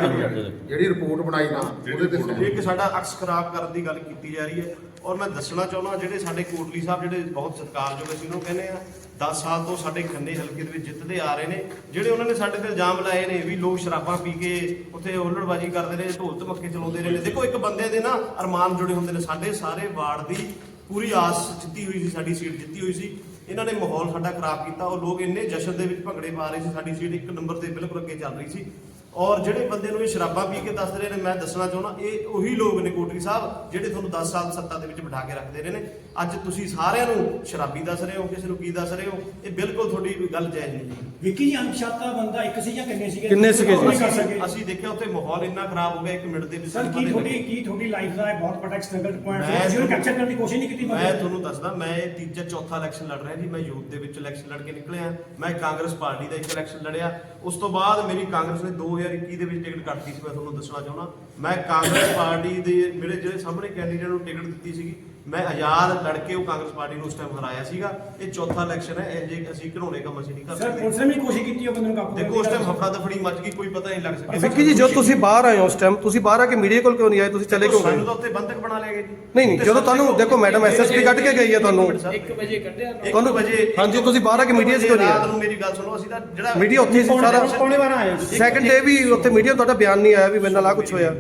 J: ਜਿਹੜੀ ਰਿਪੋਰਟ ਬਣਾਈ ਨਾ ਉਹਦੇ ਤੇ
I: ਇੱਕ ਸਾਡਾ ਅਕਸ ਖਰਾਬ ਕਰਨ ਦੀ ਗੱਲ ਕੀਤੀ ਜਾ ਰਹੀ ਹੈ ਔਰ ਮੈਂ ਦੱਸਣਾ ਚਾਹੁੰਦਾ ਜਿਹੜੇ ਸਾਡੇ ਕੋਟਲੀ ਸਾਹਿਬ ਜਿਹੜੇ ਬਹੁਤ ਸਤਿਕਾਰਯੋਗ ਅਸੀਂ ਉਹਨੂੰ ਕਹਿੰਦੇ ਆ 10 ਸਾਲ ਤੋਂ ਸਾਡੇ ਖੰਨੇ ਹਲਕੇ ਦੇ ਵਿੱਚ ਜਿੱਤਦੇ ਆ ਰਹੇ ਨੇ ਜਿਹੜੇ ਉਹਨਾਂ ਨੇ ਸਾਡੇ ਤੇ ਇਲਜ਼ਾਮ ਲਾਏ ਨੇ ਵੀ ਲੋਕ ਸ਼ਰਾਬਾਂ ਪੀ ਕੇ ਉੱਥੇ ਹੁੱਲੜਬਾਜ਼ੀ ਕਰਦੇ ਨੇ ਢੋਲ ਧਮੱਕੇ ਚਲਾਉਂਦੇ ਰਹੇ ਨੇ। ਦੇਖੋ ਇੱਕ ਬੰਦੇ ਦੇ ਨਾ ਅਰਮਾਨ ਜੁੜੇ ਹੁੰਦੇ ਨੇ ਸਾਡੇ ਸਾਰੇ ਵਾਰਡ ਦੀ ਪੂਰੀ ਆਸ ਜਿੱਤੀ ਹੋਈ ਸੀ ਸਾਡੀ ਸੀਟ ਜਿੱਤੀ ਹੋਈ ਸੀ। ਇਹਨਾਂ ਨੇ ਮਾਹੌਲ ਸਾਡਾ ਖਰਾਬ ਕੀਤਾ, ਉਹ ਲੋਕ ਇੰਨੇ ਜਸ਼ਨ ਦੇ ਵਿੱਚ ਭੰਗੜੇ ਪਾ ਰਹੇ ਸੀ, ਸਾਡੀ ਸੀਟ ਇੱਕ ਨੰਬਰ ਤੇ ਬਿਲਕੁਲ ਅੱਗੇ ਚੱਲ ਰਹੀ ਸੀ। ਔਰ ਜਿਹੜੇ ਬੰਦੇ ਨੂੰ ਇਹ ਸ਼ਰਾਬਾਂ ਪੀ ਕੇ ਦੱਸ ਰਹੇ ਨੇ, ਮੈਂ ਦੱਸਣਾ ਚਾਹੁੰਦਾ, ਇਹ ਉਹੀ ਲੋਕ ਨੇ ਕੋਟਰੀ ਸਾਹਿਬ, ਜਿਹੜੇ ਤੁਹਾਨੂੰ 10 ਸਾਲ ਸੱਤਾ ਦੇ ਵਿੱਚ ਬਿਠਾ ਕੇ ਰੱਖਦੇ ਰਹੇ ਨੇ। ਅੱਜ ਤੁਸੀਂ ਸਾਰਿਆਂ ਨੂੰ ਸ਼ਰਾਬੀ ਦੱਸ ਰਹੇ ਹੋ ਕਿਸੇ ਨੂੰ ਕੀ ਦੱਸ ਰਹੇ ਹੋ ਇਹ ਬਿਲਕੁਲ ਤੁਹਾਡੀ ਗੱਲ ਜਾਇਜ਼ ਨਹੀਂ ਹੈ।
F: ਵਿੱਕੀ ਜੀ ਅਣਪਛਾਤਾ ਬੰਦਾ ਇੱਕ ਸੀ ਜਾਂ ਕਿੰਨੇ ਸੀਗੇ?
C: ਕਿੰਨੇ ਸੀਗੇ ਜੀ?
F: ਨਹੀਂ ਕਰ ਸਕੇ
I: ਅਸੀਂ ਦੇਖਿਆ ਉੱਥੇ ਮਾਹੌਲ ਇੰਨਾ ਖਰਾਬ ਹੋ ਗਿਆ ਇੱਕ ਮਿੰਟ ਦੇ ਵਿੱਚ
F: ਸਰ ਕੀ
I: ਹੀ
F: ਤੁਹਾਡੀ
I: ਲੱਗਿਆ।
F: ਕੀ ਤੁਹਾਡੀ ਲਾਈਫ ਦਾ ਇਹ ਬਹੁਤ ਵੱਡਾ ਸਟਰਗਲ ਪੁਆਇੰਟ
I: ਮੈਂ
F: ਸੀ ਜਿਹਨੂੰ ਕੈਪਚਰ ਕਰਨ ਦੀ ਕੋਸ਼ਿਸ਼ ਨਹੀਂ ਕੀਤੀ
I: ਮੈਂ ਤੁਹਾਨੂੰ ਦੱਸਦਾ ਮੈਂ ਇਹ ਤੀਜਾ ਚੌਥਾ ਇਲੈਕਸ਼ਨ ਲੜ ਰਿਹਾ ਜੀ ਮੈਂ ਯੂਥ ਦੇ ਵਿੱਚ ਇਲੈਕਸ਼ਨ ਲੜ ਕੇ ਨਿਕਲਿਆ। ਮੈਂ ਕਾਂਗਰਸ ਪਾਰਟੀ ਦਾ ਇੱਕ ਇਲੈਕਸ਼ਨ ਲੜਿਆ। ਉਸ ਤੋਂ ਬਾਅਦ ਮੇਰੀ ਕਾਂਗਰਸ ਨੇ 2021 ਦੇ ਵਿੱਚ ਟਿਕਟ ਕੱਟਤੀ ਸੀ ਮੈਂ ਤੁਹਾਨੂੰ ਦੱਸਣਾ ਚਾਹੁੰਦਾ। ਮੈਂ ਕਾਂਗਰਸ ਪਾਰਟੀ ਦੇ ਮੇਰੇ ਜਿਹੜੇ ਸਾਹਮਣੇ ਕੈਂਡੀਡੇਟ ਨੂੰ ਟਿਕਟ ਦਿੱਤੀ ਸੀਗੀ। ਮੈਂ ਆਜ਼ਾਦ ਲੜ ਕੇ ਉਹ ਕਾਂਗਰਸ ਪਾਰਟੀ ਨੂੰ ਉਸ ਟਾਈਮ ਹਰਾਇਆ ਸੀਗਾ। ਇਹ ਚੌਥਾ ਇਲੈਕਸ਼ਨ ਹੈ ਇਹ ਜੇ ਅਸੀਂ ਘਰੋਣੇ ਕੰਮ ਅਸੀਂ ਨਹੀਂ ਕਰ
F: ਸਰ
I: ਸਕਦੇ।
F: ਪੁਲਿਸ ਨੇ ਵੀ ਕੋਸ਼ਿਸ਼ ਕੀਤੀ ਉਹ ਬੰਦੇ ਨੂੰ ਕਾਬੂ
I: ਦੇਖੋ ਉਸ ਟਾਈਮ ਹਫੜਾ ਦਫੜੀ ਮੱਚ ਗਈ ਕੋਈ ਪਤਾ ਨਹੀਂ ਲੱਗ ਸਕਿਆ।
C: ਵਿੱਕੀ ਜੀ ਜਦੋਂ ਤੁਸੀਂ ਬਾਹਰ ਆਏ ਹੋ ਉਸ ਟਾਈਮ ਤੁਸੀਂ ਬਾਹਰ ਆ ਕੇ ਮੀਡੀਆ ਕੋਲ ਕਿਉਂ ਨਹੀਂ ਆਏ? ਤੁਸੀਂ ਚਲੇ ਕਿਉਂ ਗਏ?
I: ਸਾਨੂੰ ਤਾਂ ਉੱਥੇ ਬੰਦਕ ਬਣਾ ਲਿਆ ਗਿਆ ਜੀ।
C: ਨਹੀਂ ਨਹੀਂ ਜਦੋਂ ਤੁਹਾਨੂੰ ਦੇਖੋ ਮੈਡਮ ਐਸਐਸਪੀ ਕੱਢ ਕੇ ਗਈ ਹੈ ਤੁਹਾਨੂੰ।
I: 1 ਵਜੇ ਕੱਢਿਆ 1
C: ਤੁਹਾਨੂੰ-
I: ਵਜੇ
C: ਹਾਂਜੀ, ਤੁਸੀਂ ਬਾਹਰ ਆ ਕੇ media 'ਚ ਕਿਉਂ ਨਹੀਂ ਆਏ?
I: ਨੂੰ ਮੇਰੀ ਗੱਲ ਸੁਣੋ ਅਸੀਂ ਤਾਂ ਜਿਹੜਾ
C: ਮੀਡੀਆ ਉੱਥੇ ਸੀ ਸਾਰਾ
F: ਪੌਣੇ ਵਾਰ ਆਏ ਹੋ ਤੁਸੀਂ।
C: ਸੈਕੰਡ ਡੇ ਵੀ ਉੱਥੇ ਮੀਡੀਆ ਤੁਹਾਡਾ ਬਿਆਨ ਨਹੀਂ ਆਇਆ ਵੀ ਮੇਰੇ ਨਾਲ ਆ ਕੁਝ ਹੋਇਆ।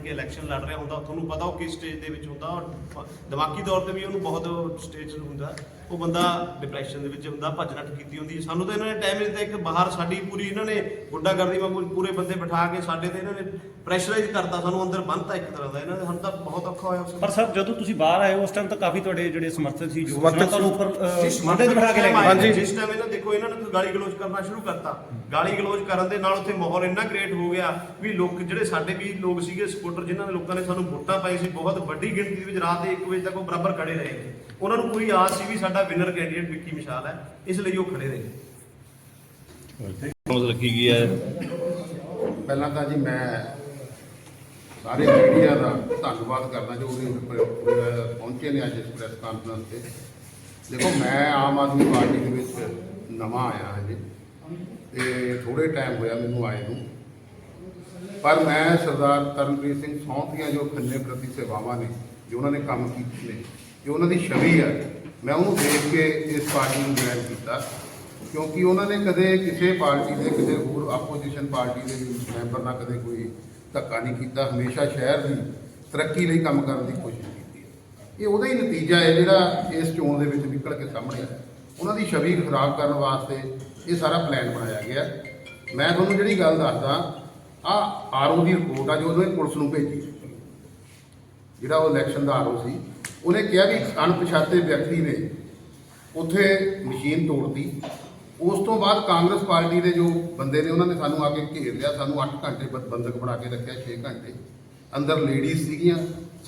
I: ਮੇਰੀ ਇਲੈਕਸ਼ਨ ਲੜ ਰਿਹਾ ਹੁੰਦਾ, ਤੁਹਾਨੂੰ ਪਤਾ ਉਹ ਕਿਸ ਸਟੇਜ ਦੇ ਵਿੱਚ ਹੁੰਦਾ ਔਰ ਦਿਮਾਗੀ ਤੌਰ ਤੇ ਵੀ ਉਹਨੂੰ ਬਹੁਤ ਸਟੇਜ ਹੁੰਦਾ। ਉਹ ਬੰਦਾ ਡਿਪਰੈਸ਼ਨ ਦੇ ਵਿੱਚ ਹੁੰਦਾ ਭੱਜ ਨੱਠ ਕੀਤੀ ਹੁੰਦੀ ਹੈ। ਸਾਨੂੰ ਤਾਂ ਇਹਨਾਂ ਨੇ ਟਾਈਮ ਦਿੱਤਾ ਇੱਕ ਬਾਹਰ ਸਾਡੀ ਪੂਰੀ ਇਹਨਾਂ ਨੇ ਗੁੰਡਾਗਰਦੀ ਵਾਂਗੂ ਪੂਰੇ ਬੰਦੇ ਬਿਠਾ ਕੇ ਸਾਡੇ ਤੇ ਇਹਨਾਂ ਨੇ ਪ੍ਰੈਸ਼ਰਾਈਜ਼ ਕਰਤਾ ਸਾਨੂੰ ਅੰਦਰ ਬੰਨਤਾ ਇੱਕ ਤਰ੍ਹਾਂ ਦਾ। ਇਹਨਾਂ ਨੇ ਸਾਨੂੰ ਤਾਂ ਬਹੁਤ ਔਖਾ ਹੋਇਆ ਉਸ
D: ਪਰ ਸਰ ਜਦੋਂ ਤੁਸੀਂ ਬਾਹਰ ਆਏ ਉਸ ਟਾਈਮ ਤਾਂ ਕਾਫੀ ਤੁਹਾਡੇ ਜਿਹੜੇ ਸਮਰਥਕ ਸੀ ਜੋ
C: ਸਮਰਥਕ
D: ਤੁਹਾਨੂੰ ਉੱਪਰ ਮੰਡੇ ਤੇ ਬਿਠਾ ਕੇ ਲੈ ਗਏ।
C: ਹਾਂਜੀ।
I: ਜਿਸ ਟਾਈਮ ਇਹਨਾਂ ਦੇਖੋ ਇਹਨਾਂ ਨੇ ਗਾਲੀ ਗਲੋਚ ਕਰਨਾ ਸ਼ੁਰੂ ਕਰਤਾ। ਗਾਲੀ ਗਲੋਚ ਕਰਨ ਦੇ ਨਾਲ ਉੱਥੇ ਮਾਹੌਲ ਇੰਨਾ ਕ੍ਰੀਏਟ ਹੋ ਗਿਆ ਵੀ ਲੋਕ ਜਿਹੜੇ ਸਾਡੇ ਵੀ ਲੋਕ ਸੀਗੇ ਸਪੋਰਟਰ ਜਿਨ੍ਹਾਂ ਨੇ ਲੋਕਾਂ ਨੇ ਸਾਨੂੰ ਵੋਟਾਂ ਪਾਈ ਸੀ ਬਹੁਤ ਵੱਡੀ ਗਿਣਤੀ ਦੇ ਵਿੱਚ ਰਾਤ ਦੇ 1 ਵਜੇ ਤੱਕ ਉਹ ਬਰਾਬਰ ਖੜੇ ਰਹੇ। ਉਹਨਾਂ ਨੂੰ ਪੂਰੀ ਆਸ ਸੀ ਵੀ ਸਾਡਾ ਵਿਨਰ ਕੈਂਡੀਡੇਟ ਵਿੱਕੀ ਮਿਸ਼ਾਲ ਹੈ ਇਸ ਲਈ ਉਹ ਖੜੇ ਰਹੇ।
B: ਸਮਝ ਰੱਖੀ ਗਈ ਹੈ?
J: ਪਹਿਲਾਂ ਤਾਂ ਜੀ ਮੈਂ ਸਾਰੇ ਮੀਡੀਆ ਦਾ ਧੰਨਵਾਦ ਕਰਦਾ ਜੋ ਪ- ਪਹੁੰਚੇ ਨੇ ਅੱਜ ਇਸ ਪ੍ਰੈਸ ਕਾਨਫਰੰਸ ਤੇ। ਦੇਖੋ ਮੈਂ ਆਮ ਆਦਮੀ ਪਾਰਟੀ ਦੇ ਵਿੱਚ ਨਵਾਂ ਆਇਆ ਹਜੇ ਤੇ ਥੋੜੇ ਟਾਈਮ ਹੋਇਆ ਮੈਨੂੰ ਆਏ ਨੂੰ। ਪਰ ਮੈਂ ਸਰਦਾਰ ਤਰਨਪ੍ਰੀਤ ਸਿੰਘ ਸੌਂਹ ਦੀਆਂ ਜੋ ਖੰਨੇ ਪ੍ਰਤੀ ਸੇਵਾਵਾਂ ਨੇ ਜੋ ਉਹਨਾਂ ਨੇ ਕੰਮ ਕੀਤੇ ਨੇ ਜੋ ਉਹਨਾਂ ਦੀ ਛਵੀ ਹੈ ਮੈਂ ਉਹਨੂੰ ਦੇਖ ਕੇ ਇਸ ਪਾਰਟੀ ਨੂੰ ਜੁਆਇਨ ਕੀਤਾ, ਕਿਉਂਕਿ ਉਹਨਾਂ ਨੇ ਕਦੇ ਕਿਸੇ ਪਾਰਟੀ ਦੇ, ਕਿਸੇ ਹੋਰ ਆਪੋਜੀਸ਼ਨ ਪਾਰਟੀ ਦੇ ਮੈਂਬਰ ਨਾਲ ਕਦੇ ਕੋਈ ਧੱਕਾ ਨਹੀਂ ਕੀਤਾ। ਹਮੇਸ਼ਾ ਸ਼ਹਿਰ ਦੀ ਤਰੱਕੀ ਲਈ ਕੰਮ ਕਰਨ ਦੀ ਕੋਸ਼ਿਸ਼ ਕੀਤੀ ਇਹ ਉਹਦਾ ਹੀ ਨਤੀਜਾ ਹੈ ਜਿਹੜਾ ਇਸ ਚੋਣ ਦੇ ਵਿੱਚ ਨਿਕਲ ਕੇ ਸਾਹਮਣੇ ਆਇਆ। ਉਹਨਾਂ ਦੀ ਛਵੀ ਖਰਾਬ ਕਰਨ ਵਾਸਤੇ ਇਹ ਸਾਰਾ ਪਲਾਨ ਬਣਾਇਆ ਗਿਆ। ਮੈਂ ਤੁਹਾਨੂੰ ਜਿਹੜੀ ਗੱਲ ਦੱਸਦਾ ਆ ਆਰਓ ਦੀ ਰਿਪੋਰਟ ਆ ਜੋ ਉਹਨੇ ਪੁਲਿਸ ਨੂੰ ਭੇਜੀ। ਜਿਹੜਾ ਉਹ ਇਲੈਕਸ਼ਨ ਦਾ ਆਰਓ ਸੀ, ਉਹਨੇ ਕਿਹਾ ਵੀ ਅਣਪਛਾਤੇ ਵਿਅਕਤੀ ਨੇ ਉੱਥੇ ਮਸ਼ੀਨ ਤੋੜਤੀ। ਉਸ ਤੋਂ ਬਾਅਦ ਕਾਂਗਰਸ ਪਾਰਟੀ ਦੇ ਜੋ ਬੰਦੇ ਨੇ, ਉਹਨਾਂ ਨੇ ਸਾਨੂੰ ਆ ਕੇ ਘੇਰ ਲਿਆ। ਸਾਨੂੰ 8 ਘੰਟੇ ਬ- ਬੰਦਕ ਬਣਾ ਕੇ ਰੱਖਿਆ 6 ਘੰਟੇ। ਅੰਦਰ ਲੇਡੀਜ਼ ਸੀਗੀਆਂ।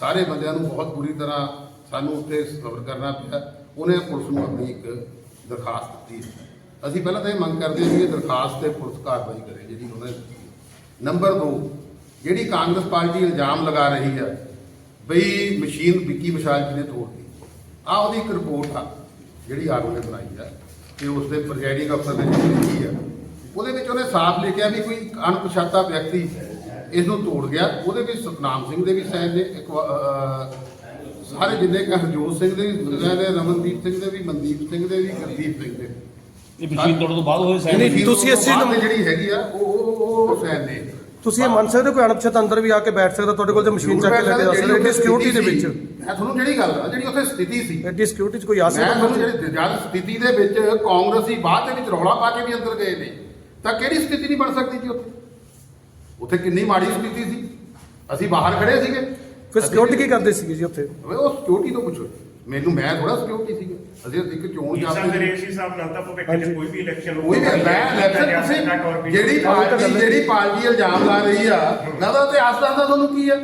J: ਸਾਰੇ ਬੰਦਿਆਂ ਨੂੰ ਬਹੁਤ ਬੁਰੀ ਤਰ੍ਹਾਂ ਸਾਨੂੰ ਉੱਥੇ ਸਬਰ ਕਰਨਾ ਪਿਆ। ਉਹਨੇ ਪੁਲਿਸ ਨੂੰ ਆਪਣੀ ਇੱਕ ਦਰਖਾਸਤ ਦਿੱਤੀ। ਅਸੀਂ ਪਹਿਲਾਂ ਤਾਂ ਇਹ ਮੰਗ ਕਰਦੇ ਹਾਂ ਕਿ ਦਰਖਾਸਤ ਤੇ ਪੁਲਿਸ ਕਾਰਵਾਈ ਕਰੇ ਜਿਹੜੀ ਉਹਨਾਂ ਨੇ ਦਿੱਤੀ। ਨੰਬਰ 2 ਜਿਹੜੀ ਕਾਂਗਰਸ ਪਾਰਟੀ ਇਲਜ਼ਾਮ ਲਗਾ ਰਹੀ ਹੈ ਬਈ ਮਸ਼ੀਨ ਵਿੱਕੀ ਵਿਸ਼ਾਲ ਜੀ ਨੇ ਤੋੜਤੀ ਆ ਉਹਦੀ ਇੱਕ ਰਿਪੋਰਟ ਆ ਜਿਹੜੀ ਆਰਓ ਨੇ ਬਣਾਈ ਆ ਤੇ ਉਸ ਦੇ ਪ੍ਰੈਜ਼ਾਈਡਿੰਗ ਅਫਸਰ ਨੇ ਜਿਹੜੀ ਲਿਖੀ ਆ। ਉਹਦੇ ਵਿੱਚ ਉਹਨੇ ਸਾਫ਼ ਲਿਖਿਆ ਵੀ ਕੋਈ ਅਣਪਛਾਤਾ ਵਿਅਕਤੀ ਇਸ ਨੂੰ ਤੋੜ ਗਿਆ। ਉਹਦੇ ਵਿੱਚ ਸਤਨਾਮ ਸਿੰਘ ਦੇ ਵੀ ਸਾਈਨ ਨੇ ਇੱਕ ਸਾਰੇ ਜਿੰਨੇ ਹਰਜੋਤ ਸਿੰਘ ਦੇ ਵੀ ਸਾਈਨ ਨੇ ਰਮਨਦੀਪ ਸਿੰਘ ਦੇ ਵੀ ਮਨਦੀਪ ਸਿੰਘ ਦੇ ਵੀ ਗੁਰਦੀਪ ਸਿੰਘ ਦੇ।
B: ਇਹ ਮਸ਼ੀਨ ਤੋੜਨ ਤੋਂ ਬਾਅਦ ਹੋਏ ਸਾਈਨ
C: ਨਹੀਂ, ਤੁਸੀਂ ਇਸ ਚੀਜ਼ ਨੂੰ-
J: ਬਾਅਦ ਦੇ ਜਿਹੜੀ ਹੈਗੀ ਆ ਉਹ ਉਹ ਉਹ ਸਾਈਨ ਨੇ।
C: ਤੁਸੀਂ ਇਹ ਮੰਨ ਸਕਦੇ ਹੋ ਕੋਈ ਅਣਪਛਾਤ ਅੰਦਰ ਵੀ ਆ ਕੇ ਬੈਠ ਸਕਦਾ ਤੁਹਾਡੇ ਕੋਲ ਜੇ ਮਸ਼ੀਨ ਚੱਕ ਕੇ ਲੈ ਕੇ ਜਾ ਸਕਦਾ ਐਡੀ ਸਿਕਿਉਰਿਟੀ ਦੇ ਵਿੱਚ।
J: ਮੈਂ ਤੁਹਾਨੂੰ ਜਿਹੜੀ ਗੱਲ ਆ ਜਿਹੜੀ ਉੱਥੇ ਸਥਿਤੀ ਸੀ।
C: ਐਡੀ ਸਿਕਿਉਰਿਟੀ 'ਚ ਕੋਈ ਆ
J: ਮੈਂ ਤੁਹਾਨੂੰ? ਜਿਹੜੀ ਜਦ ਸਥਿਤੀ ਦੇ ਵਿੱਚ ਕਾਂਗਰਸੀ ਬਾਅਦ ਦੇ ਵਿੱਚ ਰੌਲਾ ਪਾ ਕੇ ਵੀ ਅੰਦਰ ਗਏ ਨੇ ਤਾਂ ਕਿਹੜੀ ਸਥਿਤੀ ਨਹੀਂ ਬਣ ਸਕਦੀ ਜੀ ਉੱਥੇ? ਉੱਥੇ ਕਿੰਨੀ ਮਾੜੀ ਸਥਿਤੀ ਸੀ? ਅਸੀਂ ਬਾਹਰ ਖੜੇ ਸੀਗੇ।
C: ਫਿਰ ਸਿਕਿਉਰਿਟੀ ਕੀ ਕਰਦੇ ਸੀਗੇ ਜੀ ਉੱਥੇ?
J: ਉਹ ਸਿਕਿਉਰਿਟੀ ਤੋਂ ਪੁੱਛੋ। ਮੈਨੂੰ ਮੈਂ ਥੋੜਾ ਸਿਕਿਉਰਿਟੀ ਸੀਗਾ। ਅਸੀਂ ਇੱਕ ਚੋਣ
E: ਜੀ ਸਾਹਿਬ
J: ਜਾਂਦੇ
E: ਫਿਰ
J: ਸੀ।
E: ਇਸ ਹਿਸਾਬ ਨਾਲ ਤਾਂ ਭਵਿੱਖ 'ਚ ਕੋਈ ਵੀ ਇਲੈਕਸ਼ਨ
J: ਕੋਈ ਵੀ ਮੈਂ ਇਲੈਕਸ਼ਨ ਤੁਸੀਂ ਜਿਹੜੀ ਪਾਰਟੀ ਜਿਹੜੀ ਪਾਰਟੀ ਇਲਜ਼ਾਮ ਲਾ ਰਹੀ ਆ ਨਾ ਤਾਂ ਇਤਿਹਾਸ ਦੱਸਦਾ ਤੁਹਾਨੂੰ ਕੀ ਆ?